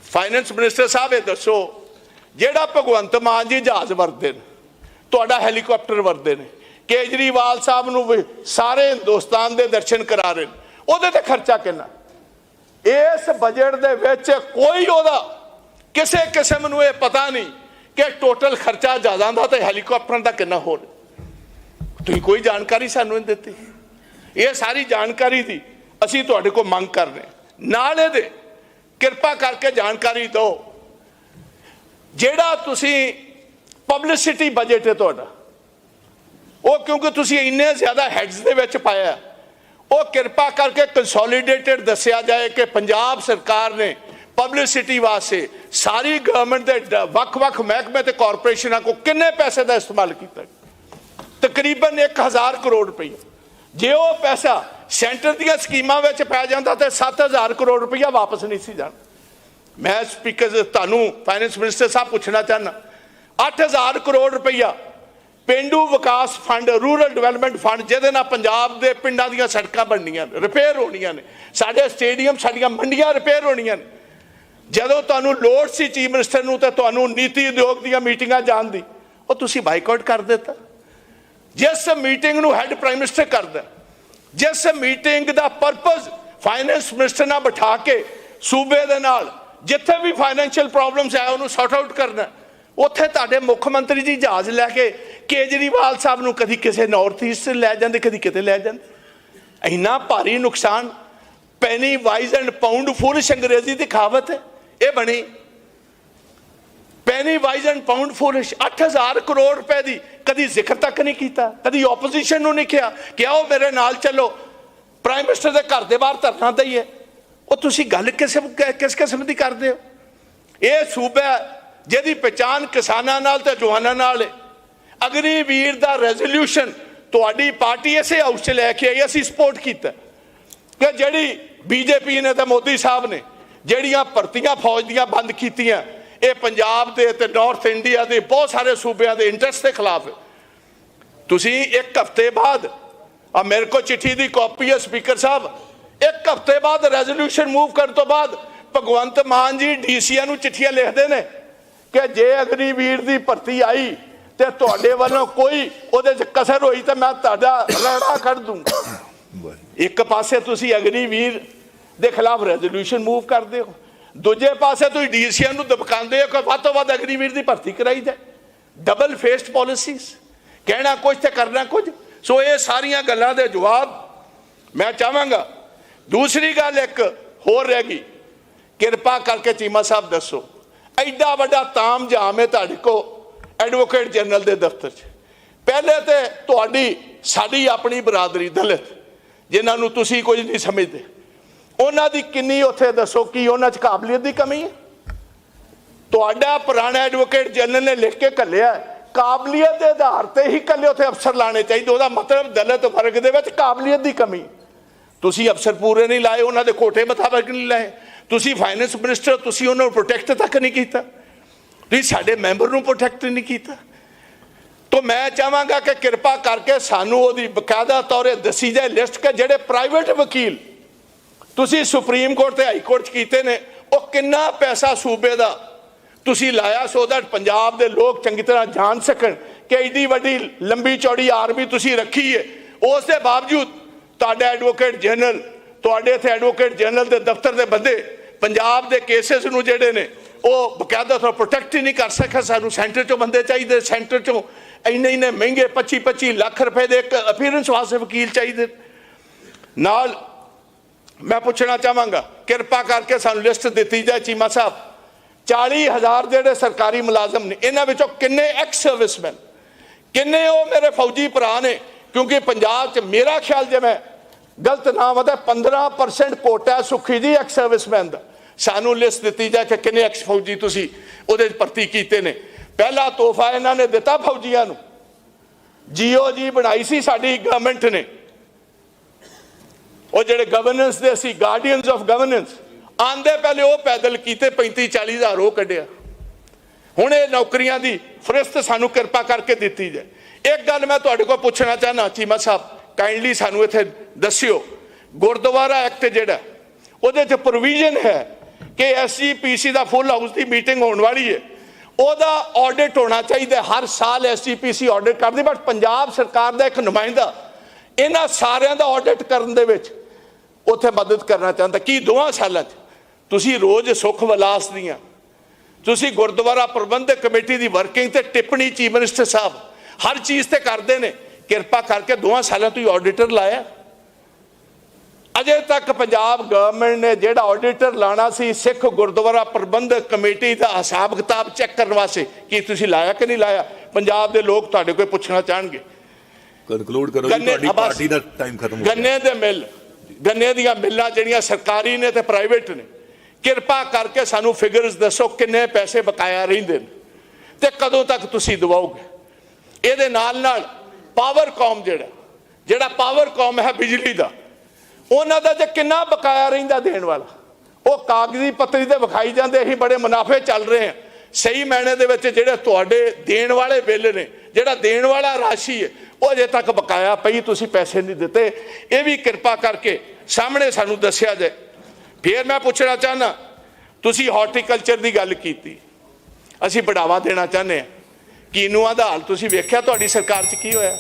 ਫਾਈਨੈਂਸ ਮਿਨਿਸਟਰ ਸਾਹਿਬ ਇਹ ਦੱਸੋ ਜਿਹੜਾ ਭਗਵੰਤ ਮਾਨ ਜੀ ਜਹਾਜ਼ ਵਰਤਦੇ ਨੇ, ਤੁਹਾਡਾ ਹੈਲੀਕਾਪਟਰ ਵਰਤਦੇ ਨੇ, ਕੇਜਰੀਵਾਲ ਸਾਹਿਬ ਨੂੰ ਵੀ ਸਾਰੇ ਹਿੰਦੁਸਤਾਨ ਦੇ ਦਰਸ਼ਨ ਕਰਾ ਰਹੇ ਨੇ, ਉਹਦੇ ਤੇ ਖਰਚਾ ਕਿੰਨਾ? ਇਸ ਬਜਟ ਦੇ ਵਿੱਚ ਕੋਈ ਉਹਦਾ, ਕਿਸੇ ਕਿਸਮ ਨੂੰ ਇਹ ਪਤਾ ਨਹੀਂ ਕਿ ਟੋਟਲ ਖਰਚਾ ਜ਼ਿਆਦਾ ਦਾ ਤੇ ਹੈਲੀਕਾਪਟਰਾਂ ਦਾ ਕਿੰਨਾ ਹੋਰ ਤੁਸੀਂ ਕੋਈ ਜਾਣਕਾਰੀ ਸਾਨੂੰ ਨਹੀਂ ਦਿੱਤੀ। ਇਹ ਸਾਰੀ ਜਾਣਕਾਰੀ ਦੀ ਅਸੀਂ ਤੁਹਾਡੇ ਕੋਲ ਮੰਗ ਕਰ ਰਹੇ ਨਾਲ ਇਹਦੇ ਕਿਰਪਾ ਕਰਕੇ ਜਾਣਕਾਰੀ ਦਿਓ। ਜਿਹੜਾ ਤੁਸੀਂ ਪਬਲਿਸਿਟੀ ਬਜਟ ਹੈ ਤੁਹਾਡਾ, ਉਹ ਕਿਉਂਕਿ ਤੁਸੀਂ ਇੰਨੇ ਜ਼ਿਆਦਾ ਹੈਡਸ ਦੇ ਵਿੱਚ ਪਾਇਆ ਉਹ ਕਿਰਪਾ ਕਰਕੇ ਕੰਸੋਲੀਡੇਟਡ ਦੱਸਿਆ ਜਾਏ ਕਿ ਪੰਜਾਬ ਸਰਕਾਰ ਨੇ ਪਬਲਿਸਿਟੀ ਵਾਸਤੇ ਸਾਰੀ ਗਵਰਨਮੈਂਟ ਦੇ ਡ- ਵੱਖ-ਵੱਖ ਮਹਿਕਮੇ ਤੇ ਕਾਰਪੋਰੇਸ਼ਨਾਂ ਕੋ ਕਿੰਨੇ ਪੈਸੇ ਦਾ ਇਸਤੇਮਾਲ ਕੀਤਾ ਤਕਰੀਬਨ 1000 ਕਰੋੜ ਰੁਪਏ ਜੇ ਉਹ ਪੈਸਾ ਸੈਂਟਰ ਦੀਆਂ ਸਕੀਮਾਂ ਵਿੱਚ ਪੈ ਜਾਂਦਾ ਤੇ 7000 ਕਰੋੜ ਰੁਪਇਆ ਵਾਪਸ ਨਹੀਂ ਸੀ ਜਾਣਾ। ਮੈਂ ਸਪੀਕਰ ਤੁਹਾਨੂੰ ਫਾਈਨੈਂਸ ਮਿਨਿਸਟਰ ਸਾਹਿਬ ਪੁੱਛਣਾ ਚਾਹਨਾ 8000 ਕਰੋੜ ਰੁਪਈਆ ਪਿੰਡੂ ਵਿਕਾਸ ਫੰਡ ਰੂਰਲ ਡਿਵੈਲਪਮੈਂਟ ਫੰਡ ਜਿਹਦੇ ਨਾਲ ਪੰਜਾਬ ਦੇ ਪਿੰਡਾਂ ਦੀਆਂ ਸੜਕਾਂ ਬਣਨੀਆਂ ਨੇ ਰਿਪੇਅਰ ਹੋਣੀਆਂ ਨੇ। ਸਾਡੇ ਸਟੇਡੀਅਮ ਸਾਡੀਆਂ ਮੰਡੀਆਂ ਰਿਪੇਅਰ ਹੋਣੀਆਂ ਨੇ। ਜਦੋਂ ਤੁਹਾਨੂੰ ਲੋੜ ਸੀ ਚੀਫ ਮਿਨਿਸਟਰ ਨੂੰ ਤਾਂ ਤੁਹਾਨੂੰ ਨੀਤੀ ਉਦਯੋਗ ਦੀਆਂ ਮੀਟਿੰਗਾਂ ਜਾਣ ਦੀ, ਉਹ ਤੁਸੀਂ ਬਾਈਕਾਟ ਕਰ ਦਿੱਤਾ। ਜਿਸ ਮੀਟਿੰਗ ਨੂੰ ਹੈੱਡ ਪ੍ਰਾਈਮ ਮਿਨਿਸਟਰ ਕਰਦਾ, ਜਿਸ ਮੀਟਿੰਗ ਦਾ ਪਰਪਸ ਫਾਈਨੈਂਸ ਮਿਨਿਸਟਰ ਨਾਲ ਬਿਠਾ ਕੇ ਸੂਬੇ ਦੇ ਨਾਲ ਜਿੱਥੇ ਵੀ ਫਾਈਨੈਂਸ਼ੀਅਲ ਪ੍ਰੋਬਲਮਸ ਆਏ ਉਹਨੂੰ ਸੌਰਟ ਆਊਟ ਕਰਨਾ। ਉੱਥੇ ਤੁਹਾਡੇ ਮੁੱਖ ਮੰਤਰੀ ਜੀ ਜਹਾਜ਼ ਲੈ ਕੇ ਕੇਜਰੀਵਾਲ ਸਾਹਿਬ ਨੂੰ ਕਦੀ ਕਿਸੇ ਨਾਰਥ ਈਸਟ ਲੈ ਜਾਂਦੇ, ਕਦੀ ਕਿਤੇ ਲੈ ਜਾਂਦੇ। ਇੰਨਾ ਭਾਰੀ ਨੁਕਸਾਨ penny wise and pound foolish ਅੰਗਰੇਜ਼ੀ ਦੀ ਕਹਾਵਤ ਹੈ, ਇਹ ਬਣੀ। Penny wise and pound foolish 8000 crore ਰੁਪਏ ਦੀ ਕਦੀ ਜ਼ਿਕਰ ਤੱਕ ਨਹੀਂ ਕੀਤਾ, ਕਦੀ ਆਪੋਜੀਸ਼ਨ ਨੂੰ ਨਹੀਂ ਕਿਹਾ ਕਿ ਆਓ ਮੇਰੇ ਨਾਲ ਚੱਲੋ। ਪ੍ਰਾਈਮ ਮਿਨਿਸਟਰ ਦੇ ਘਰ ਦੇ ਬਾਹਰ ਧਰਨਾ ਦਈਏ। ਉਹ ਤੁਸੀਂ ਗੱਲ ਕਿਸ ਕਿਸ ਕਿਸਮ ਦੀ ਕਰਦੇ ਹੋ? ਇਹ ਸੂਬਾ ਜਿਹਦੀ ਪਛਾਣ ਕਿਸਾਨਾਂ ਨਾਲ ਤੇ ਜਵਾਨਾਂ ਨਾਲ ਹੈ। ਅਗਨੀ ਵੀਰ ਦਾ ਰੈਜ਼ੋਲੂਸ਼ਨ ਤੁਹਾਡੀ ਪਾਰਟੀ ਇਸੇ ਹਾਊਸ 'ਚ ਲੈ ਕੇ ਆਈ, ਅਸੀਂ ਸਪੋਰਟ ਕੀਤਾ। ਕਿ ਜਿਹੜੀ ਬੀਜੇਪੀ ਨੇ ਤੇ ਮੋਦੀ ਸਾਹਿਬ ਨੇ ਜਿਹੜੀਆਂ ਭਰਤੀਆਂ ਫੌਜ ਦੀਆਂ ਬੰਦ ਕੀਤੀਆਂ, ਇਹ ਪੰਜਾਬ ਦੇ ਤੇ ਨਾਰਥ ਇੰਡੀਆ ਦੇ ਬਹੁਤ ਸਾਰੇ ਸੂਬਿਆਂ ਦੇ ਇੰਟਰਸਟ ਦੇ ਖਿਲਾਫ ਹੈ। ਤੁਸੀਂ ਇੱਕ ਹਫ਼ਤੇ ਬਾਅਦ ਆ ਮੇਰੇ ਕੋ ਚਿੱਠੀ ਦੀ ਕਾਪੀ ਹੈ ਸਪੀਕਰ ਸਾਹਿਬ ਇੱਕ ਹਫ਼ਤੇ ਬਾਅਦ ਰੈਜ਼ੋਲੂਸ਼ਨ ਮੂਵ ਕਰਨ ਤੋਂ ਬਾਅਦ ਭਗਵੰਤ ਮਾਨ ਜੀ ਡੀਸੀਆਂ ਨੂੰ ਚਿੱਠੀਆਂ ਲਿਖਦੇ ਨੇ ਕਿ ਜੇ ਅਗਨੀਵੀਰ ਦੀ ਭਰਤੀ ਆਈ ਤੇ ਤੁਹਾਡੇ ਵੱਲੋਂ ਕੋਈ ਉਹਦੇ 'ਚ ਕਸਰ ਹੋਈ ਤਾਂ ਮੈਂ ਤੁਹਾਡਾ ਰੜਾ ਕੱਢ ਦੂੰਗਾ ਇੱਕ ਪਾਸੇ ਤੁਸੀਂ ਅਗਨੀਵੀਰ ਦੇ ਖਿਲਾਫ ਰੈਜ਼ੋਲੂਸ਼ਨ ਮੂਵ ਕਰਦੇ ਹੋ। ਦੂਜੇ ਪਾਸੇ ਤੁਸੀਂ ਡੀਸੀਆਂ ਨੂੰ ਦਬਕਾਉਂਦੇ ਹੋ ਕਿ ਵੱਧ ਤੋਂ ਵੱਧ ਅਗਨੀਵੀਰ ਦੀ ਭਰਤੀ ਕਰਾਈ ਜਾਏ। ਡਬਲ ਫੇਸਡ ਪਾਲਿਸੀਜ਼ ਕਹਿਣਾ ਕੁਝ ਤੇ ਕਰਨਾ ਕੁਝ ਸੋ ਇਹ ਸਾਰੀਆਂ ਗੱਲਾਂ ਦੇ ਜਵਾਬ ਮੈਂ ਚਾਹਾਂਗਾ ਦੂਸਰੀ ਗੱਲ ਇੱਕ ਹੋਰ ਰਹਿ ਗਈ। ਕਿਰਪਾ ਕਰਕੇ ਚੀਮਾ ਸਾਹਿਬ ਦੱਸੋ। ਐਡਾ ਵੱਡਾ ਤਾਮ ਜਾਮ ਹੈ ਤੁਹਾਡੇ ਕੋ ਐਡਵੋਕੇਟ ਜਨਰਲ ਦੇ ਦਫ਼ਤਰ 'ਚ। ਪਹਿਲੇ ਤੇ ਤੁਹਾਡੀ, ਸਾਡੀ ਆਪਣੀ ਬਰਾਦਰੀ ਦਲਿਤ, ਜਿਨ੍ਹਾਂ ਨੂੰ ਤੁਸੀਂ ਕੁਝ ਨਹੀਂ ਸਮਝਦੇ। ਉਹਨਾਂ ਦੀ ਕਿੰਨੀ ਉੱਥੇ ਦੱਸੋ ਕੀ ਉਹਨਾਂ 'ਚ ਕਾਬਲੀਅਤ ਦੀ ਕਮੀ ਹੈ? ਤੁਹਾਡਾ ਪੁਰਾਣਾ ਐਡਵੋਕੇਟ ਜਨਰਲ ਨੇ ਲਿਖ ਕੇ ਕੱਲਿਆ ਕਾਬਲੀਅਤ ਦੇ ਆਧਾਰ ਤੇ ਹੀ ਕੱਲੇ ਉੱਥੇ ਅਫਸਰ ਲਾਣੇ ਚਾਹੀਦੇ। ਉਹਦਾ ਮਤਲਬ ਦਲਿਤ ਵਰਗ ਦੇ ਵਿੱਚ ਕਾਬਲੀਅਤ ਦੀ ਕਮੀ। ਤੁਸੀਂ ਅਫਸਰ ਪੂਰੇ ਨਹੀਂ ਲਾਏ, ਉਹਨਾਂ ਦੇ ਕੋਟੇ ਮੁਤਾਬਕ ਨਹੀਂ ਲਾਏ। ਤੁਸੀਂ ਫਾਈਨੈਂਸ ਮਿਨਿਸਟਰ ਤੁਸੀਂ ਉਹਨਾਂ ਨੂੰ ਪ੍ਰੋਟੈਕਟ ਤੱਕ ਨਹੀਂ ਕੀਤਾ। ਤੁਸੀਂ ਸਾਡੇ ਮੈਂਬਰ ਨੂੰ ਪ੍ਰੋਟੈਕਟ ਨਹੀਂ ਕੀਤਾ। ਤੋਂ ਮੈਂ ਚਾਹਾਂਗਾ ਕਿ ਕਿਰਪਾ ਕਰਕੇ ਸਾਨੂੰ ਉਹਦੀ ਬਕਾਇਦਾ ਤੌਰ ਦੱਸੀ ਜਾਏ ਲਿਸਟ ਕਿ ਜਿਹੜੇ ਪ੍ਰਾਈਵੇਟ ਵਕੀਲ ਤੁਸੀਂ ਸੁਪਰੀਮ ਕੋਰਟ ਤੇ ਹਾਈ ਕੋਰਟ 'ਚ ਕੀਤੇ ਨੇ, ਉਹ ਕਿੰਨਾ ਪੈਸਾ ਸੂਬੇ ਦਾ ਤੁਸੀਂ ਲਾਇਆ ਸੋ ਦੈਟ ਪੰਜਾਬ ਦੇ ਲੋਕ ਚੰਗੀ ਤਰ੍ਹਾਂ ਜਾਣ ਸਕਣ ਕਿ ਐਡੀ ਵੱਡੀ ਲੰਬੀ ਚੌੜੀ ਆਰਮੀ ਤੁਸੀਂ ਰੱਖੀ ਹੈ ਉਸ ਦੇ ਬਾਵਜੂਦ ਤੁਹਾਡਾ ਐਡਵੋਕੇਟ ਜਨਰਲ ਤੁਹਾਡੇ ਇੱਥੇ ਐਡਵੋਕੇਟ ਜਨਰਲ ਦੇ ਦਫ਼ਤਰ ਦੇ ਬੰਦੇ ਪੰਜਾਬ ਦੇ ਕੇਸਸ ਨੂੰ ਜਿਹੜੇ ਨੇ, ਉਹ ਬਕਾਇਦਾ ਤੌਰ ਪ੍ਰੋਟੈਕਟ ਹੀ ਨਹੀਂ ਕਰ ਸਕਿਆ ਸਾਨੂੰ ਸੈਂਟਰ ਚੋਂ ਬੰਦੇ ਚਾਹੀਦੇ ਸੈਂਟਰ ਚੋਂ ਇੰਨੇ ਇੰਨੇ ਮਹਿੰਗੇ 25 25 ਲੱਖ ਰੁਪਏ ਦੇ ਇੱਕ ਅਪੀਅਰੈਂਸ ਵਾਸਤੇ ਵਕੀਲ ਚਾਹੀਦੇ। ਨਾਲ ਮੈਂ ਪੁੱਛਣਾ ਚਾਹਾਂਗਾ, ਕਿਰਪਾ ਕਰਕੇ ਸਾਨੂੰ ਲਿਸਟ ਦਿੱਤੀ ਜਾਏ ਚੀਮਾ ਸਾਹਿਬ। 40000 ਜਿਹੜੇ ਸਰਕਾਰੀ ਮੁਲਾਜ਼ਮ ਨੇ, ਇਹਨਾਂ ਵਿੱਚੋਂ ਕਿੰਨੇ ਐਕਸ ਸਰਵਿਸਮੈਨ ਕਿੰਨੇ ਉਹ ਮੇਰੇ ਫੌਜੀ ਭਰਾ ਨੇ ਕਿਉਂਕਿ ਪੰਜਾਬ 'ਚ ਮੇਰਾ ਖਿਆਲ ਜਿਵੇਂ ਗਲਤ ਨਾ ਵਦਾ 15% ਕੋਟਾ ਹੈ ਸੁਖੀ ਜੀ ਐਕਸ ਸਰਵਿਸਮੈਨ ਦਾ। ਸਾਨੂੰ ਲਿਸਟ ਦਿੱਤੀ ਜਾਏ ਕਿ ਕਿੰਨੇ ਐਕਸ ਫੌਜੀ ਤੁਸੀਂ ਉਹਦੇ 'ਚ ਭਰਤੀ ਕੀਤੇ ਨੇ। ਪਹਿਲਾ ਤੋਹਫਾ ਇਹਨਾਂ ਨੇ ਦਿੱਤਾ ਫੌਜੀਆਂ ਨੂੰ। ਜੀਓ ਜੀ ਬਣਾਈ ਸੀ ਸਾਡੀ ਗਵਰਨਮੈਂਟ ਨੇ। ਉਹ ਜਿਹੜੇ ਗਵਰਨੈਂਸ ਦੇ ਸੀ ਗਾਰਡੀਅਨਸ ਆਫ ਗਵਰਨੈਂਸ ਆਂਦੇ ਪਹਿਲੇ ਉਹ ਪੈਦਲ ਕੀਤੇ 35 40 ਹਜ਼ਾਰ ਉਹ ਕੱਢਿਆ। ਹੁਣ ਇਹ ਨੌਕਰੀਆਂ ਦੀ ਫਰਿਸਤ ਸਾਨੂੰ ਕਿਰਪਾ ਕਰਕੇ ਦਿੱਤੀ ਜਾਏ। ਇੱਕ ਗੱਲ ਮੈਂ ਤੁਹਾਡੇ ਕੋਲ ਪੁੱਛਣਾ ਚਾਹਨਾ ਚੀਮਾ ਸਾਹਿਬ ਕਾਈਂਡਲੀ ਸਾਨੂੰ ਇੱਥੇ ਦੱਸਿਓ। ਗੁਰਦੁਆਰਾ ਐਕਟ ਜਿਹੜਾ, ਉਹਦੇ 'ਚ ਪ੍ਰੋਵੀਜ਼ਨ ਹੈ ਕਿ ਐਸਜੀਪੀਸੀ ਦਾ ਫੁੱਲ ਹਾਊਸ ਦੀ ਮੀਟਿੰਗ ਹੋਣ ਵਾਲੀ ਹੈ ਉਹਦਾ ਆਡਿਟ ਹੋਣਾ ਚਾਹੀਦਾ, ਹਰ ਸਾਲ ਐਸਜੀਪੀਸੀ ਆਡਿਟ ਕਰਦੀ ਬਟ ਪੰਜਾਬ ਸਰਕਾਰ ਦਾ ਇੱਕ ਨੁਮਾਇੰਦਾ, ਇਹਨਾਂ ਸਾਰਿਆਂ ਦਾ ਆਡਿਟ ਕਰਨ ਦੇ ਵਿੱਚ ਉੱਥੇ ਮਦਦ ਕਰਨਾ ਚਾਹੁੰਦਾ। ਕੀ ਦੋਵਾਂ ਸਾਲਾਂ 'ਚ? ਤੁਸੀਂ ਰੋਜ਼ ਸੁੱਖ ਵਿਲਾਸ ਦੀਆਂ ਤੁਸੀਂ ਗੁਰਦੁਆਰਾ ਪ੍ਰਬੰਧਕ ਕਮੇਟੀ ਦੀ ਵਰਕਿੰਗ ਤੇ ਟਿੱਪਣੀ ਚੀਫ ਮਿਨਿਸਟਰ ਸਾਹਿਬ ਹਰ ਚੀਜ਼ ਤੇ ਕਰਦੇ ਨੇ। ਕਿਰਪਾ ਕਰਕੇ ਦੋਵਾਂ ਸਾਲਾਂ ਤੋਂ ਹੀ ਆਡੀਟਰ ਲਾਇਆ। ਅਜੇ ਤੱਕ ਪੰਜਾਬ ਗਵਰਨਮੈਂਟ ਨੇ ਜਿਹੜਾ ਆਡੀਟਰ ਲਾਣਾ ਸੀ ਸਿੱਖ ਗੁਰਦੁਆਰਾ ਪ੍ਰਬੰਧਕ ਕਮੇਟੀ ਦਾ ਹਿਸਾਬ ਕਿਤਾਬ ਚੈੱਕ ਕਰਨ ਵਾਸਤੇ ਕੀ ਤੁਸੀਂ ਲਾਇਆ ਕਿ ਨਹੀਂ ਲਾਇਆ? ਪੰਜਾਬ ਦੇ ਲੋਕ ਤੁਹਾਡੇ ਕੋਲ ਪੁੱਛਣਾ ਚਾਹਣਗੇ। ਕਨਕਲੂਡ ਕਰੋ ਜੀ ਤੁਹਾਡੀ। ਪਾਰਟੀ ਦਾ ਟਾਈਮ ਖਤਮ ਹੋ ਗਿਆ। ਗੰਨੇ ਦੇ ਮਿੱਲ ਗੰਨੇ ਦੀਆਂ ਮਿੱਲਾਂ ਜਿਹੜੀਆਂ ਸਰਕਾਰੀ ਨੇ ਤੇ ਪ੍ਰਾਈਵੇਟ ਨੇ ਕਿਰਪਾ ਕਰਕੇ ਸਾਨੂੰ ਫਿਗਰਸ ਦੱਸੋ ਕਿੰਨੇ ਪੈਸੇ ਬਕਾਇਆ ਰਹਿੰਦੇ ਨੇ ਤੇ ਕਦੋਂ ਤੱਕ ਤੁਸੀਂ ਦਵਾਓਗੇ? ਇਹਦੇ ਨਾਲ ਨਾਲ ਪਾਵਰਕਾਮ ਜਿਹੜਾ ਜਿਹੜਾ ਪਾਵਰਕਾਮ ਹੈ ਬਿਜਲੀ ਦਾ, ਉਹਨਾਂ ਦਾ ਜੇ ਕਿੰਨਾ ਬਕਾਇਆ ਰਹਿੰਦਾ ਦੇਣ ਵਾਲਾ? ਉਹ ਕਾਗਜ਼ੀ ਪੱਤਰੀ ਤੇ ਵਿਖਾਈ ਜਾਂਦੇ, ਅਸੀਂ ਬੜੇ ਮੁਨਾਫੇ ਚੱਲ ਰਹੇ ਹਾਂ। ਸਹੀ ਮਾਇਨੇ ਦੇ ਵਿੱਚ ਜਿਹੜੇ ਤੁਹਾਡੇ ਦੇਣ ਵਾਲੇ ਬਿੱਲ ਨੇ, ਜਿਹੜਾ ਦੇਣ ਵਾਲਾ ਰਾਸ਼ੀ ਹੈ, ਉਹ ਅਜੇ ਤੱਕ ਬਕਾਇਆ ਪਈ, ਤੁਸੀਂ ਪੈਸੇ ਨਹੀਂ ਦਿੱਤੇ। ਇਹ ਵੀ ਕਿਰਪਾ ਕਰਕੇ ਸਾਹਮਣੇ ਸਾਨੂੰ ਦੱਸਿਆ ਜਾਏ। ਫਿਰ ਮੈਂ ਪੁੱਛਣਾ ਚਾਹਨਾ ਤੁਸੀਂ ਹਾਰਟੀਕਲਚਰ ਦੀ ਗੱਲ ਕੀਤੀ। ਅਸੀਂ ਬੜਾਵਾ ਦੇਣਾ ਚਾਹੁੰਦੇ ਹਾਂ। ਕੀਨੂਆਂ ਦਾ ਹਾਲ ਤੁਸੀਂ ਵੇਖਿਆ ਤੁਹਾਡੀ ਸਰਕਾਰ 'ਚ ਕੀ ਹੋਇਆ?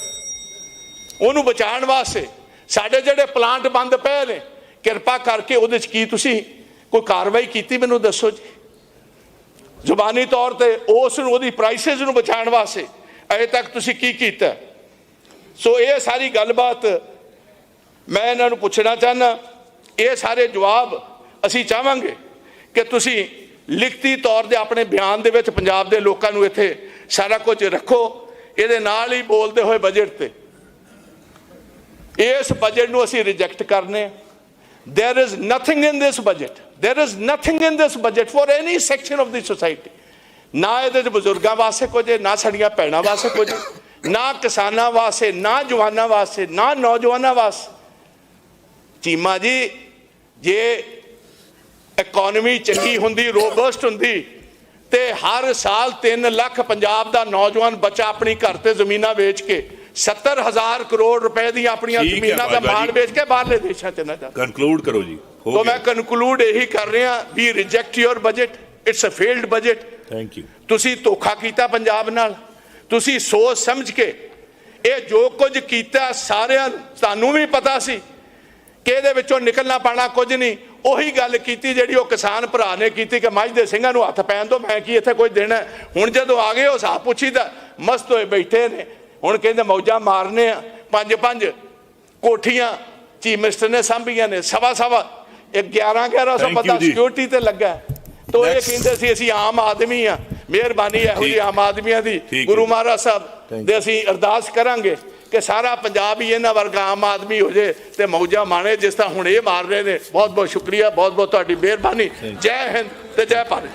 ਉਹਨੂੰ ਬਚਾਉਣ ਵਾਸਤੇ ਸਾਡੇ ਜਿਹੜੇ ਪਲਾਂਟ ਬੰਦ ਪਏ ਨੇ, ਕਿਰਪਾ ਕਰਕੇ ਉਹਦੇ 'ਚ ਕੀ ਤੁਸੀਂ ਕੋਈ ਕਾਰਵਾਈ ਕੀਤੀ ਮੈਨੂੰ ਦੱਸੋ ਜੀ? ਜ਼ੁਬਾਨੀ ਤੌਰ ਤੇ ਉਸ ਨੂੰ, ਉਹਦੀ ਪ੍ਰਾਈਸਸ ਨੂੰ ਬਚਾਉਣ ਵਾਸਤੇ ਅਜੇ ਤੱਕ ਤੁਸੀਂ ਕੀ ਕੀਤਾ? ਸੋ ਇਹ ਸਾਰੀ ਗੱਲਬਾਤ ਮੈਂ ਇਹਨਾਂ ਨੂੰ ਪੁੱਛਣਾ ਚਾਹਨਾ ਇਹ ਸਾਰੇ ਜਵਾਬ ਅਸੀਂ ਚਾਹਾਂਗੇ ਕਿ ਤੁਸੀਂ ਲਿਖਤੀ ਤੌਰ ਤੇ ਆਪਣੇ ਬਿਆਨ ਦੇ ਵਿੱਚ ਪੰਜਾਬ ਦੇ ਲੋਕਾਂ ਨੂੰ ਇੱਥੇ ਸਾਰਾ ਕੁਝ ਰੱਖੋ, ਇਹਦੇ ਨਾਲ ਹੀ ਬੋਲਦੇ ਹੋਏ ਬਜਟ ਤੇ। ਇਸ ਬਜਟ ਨੂੰ ਅਸੀਂ ਰਿਜੈਕਟ ਕਰਨੇ ਆ। There is nothing in this budget, there is nothing in this budget for any section of the society. ਨਾ ਇਹਦੇ ਚ ਬਜ਼ੁਰਗਾਂ ਵਾਸਤੇ ਕੁਝ, ਨਾ ਸਾਡੀਆਂ ਭੈਣਾਂ ਵਾਸਤੇ ਕੁਝ, ਨਾ ਕਿਸਾਨਾਂ ਵਾਸਤੇ, ਨਾ ਜਵਾਨਾਂ ਵਾਸਤੇ, ਨਾ ਨੌਜਵਾਨਾਂ ਵਾਸਤੇ। ਚੀਮਾ ਜੀ, ਜੇ ਇਕਨੋਮੀ ਚੰਗੀ ਹੁੰਦੀ ਰੋਬਸਟ ਹੁੰਦੀ ਤੇ ਹਰ ਸਾਲ 3 ਲੱਖ ਪੰਜਾਬ ਦਾ ਨੌਜਵਾਨ ਬੱਚਾ ਆਪਣੀ ਘਰ ਤੇ ਜ਼ਮੀਨਾਂ ਵੇਚ ਕੇ 70000 ਕਰੋੜ ਰੁਪਏ ਦੀਆਂ ਆਪਣੀਆਂ ਜ਼ਮੀਨਾਂ ਦਾ ਮਾਲ। ਵੇਚ ਕੇ ਬਾਹਰਲੇ ਦੇਸ਼ਾਂ 'ਚ ਨਾ ਜਾ। ਕਨਕਲੂਡ ਕਰੋ ਜੀ ਤੋ ਮੈਂ ਕਨਕਲੂਡ ਇਹੀ ਕਰ ਰਿਹਾ we reject your budget it's uh failed budget thank you ਤੁਸੀਂ ਧੋਖਾ ਕੀਤਾ ਪੰਜਾਬ ਨਾਲ ਤੁਸੀਂ ਸੋਚ ਸਮਝ ਕੇ ਇਹ ਜੋ ਕੁਝ ਕੀਤਾ ਸਾਰਿਆਂ ਤੁਹਾਨੂੰ ਵੀ ਪਤਾ ਸੀ ਕਿ ਇਹਦੇ ਵਿੱਚੋਂ ਨਿਕਲਣਾ ਪਾਣਾ ਕੁਝ ਨਹੀਂ। ਉਹੀ ਗੱਲ ਕੀਤੀ ਜਿਹੜੀ ਉਹ ਕਿਸਾਨ ਭਰਾ ਨੇ ਕੀਤੀ ਕਿ ਮੱਝ ਦੇ ਸਿੰਘਾਂ ਨੂੰ ਹੱਥ ਪੈਣ ਤੋਂ ਮੈਂ ਕੀ ਇੱਥੇ ਕੁਝ ਦੇਣਾ। ਹੁਣ ਜਦੋਂ ਆ ਗਏ ਉਹ ਸਾਹ ਪੁੱਛੀਦਾ ਮਸਤ ਹੋਏ ਬੈਠੇ ਨੇ ਹੁਣ ਕਹਿੰਦੇ ਮੌਜਾਂ ਮਾਰਨੇ ਆ ਪੰਜ ਪੰਜ ਕੋਠੀਆਂ ਚੀਫ ਮਿਨਿਸਟਰ ਨੇ ਸਾਂਭੀਆਂ ਨੇ ਸਵਾ ਸਵਾ ਇਹ 11 1100 Thank you ਬੰਦਾ ਜੀ। ਸਿਕਿਉਰਿਟੀ ਤੇ ਲੱਗਾ। ਤੋ ਇਹ. ਕਹਿੰਦੇ ਸੀ ਅਸੀਂ ਆਮ ਆਦਮੀ ਆ ਮਿਹਰਬਾਨੀ ਇਹੋ ਜਿਹੀ ਠੀਕ। ਆਮ ਆਦਮੀਆਂ ਦੀ ਗੁਰੂ। ਮਹਾਰਾਜ ਸਾਹਿਬ ਦੇ ਅਸੀਂ ਅਰਦਾਸ ਕਰਾਂਗੇ ਕਿ ਸਾਰਾ ਪੰਜਾਬ ਹੀ ਇਹਨਾਂ ਵਰਗਾ ਆਮ ਆਦਮੀ ਹੋ ਜੇ ਤੇ ਮੌਜਾ ਮਾਣੇ, ਜਿਸ ਤਰ੍ਹਾਂ ਹੁਣ ਇਹ ਮਾਰ ਰਹੇ ਨੇ। ਬਹੁਤ ਬਹੁਤ ਸ਼ੁਕਰੀਆ ਬਹੁਤ ਬਹੁਤ ਤੁਹਾਡੀ ਮਿਹਰਬਾਨੀ। ਜੈ ਹਿੰਦ ਤੇ ਜੈ ਭਾਰਤ।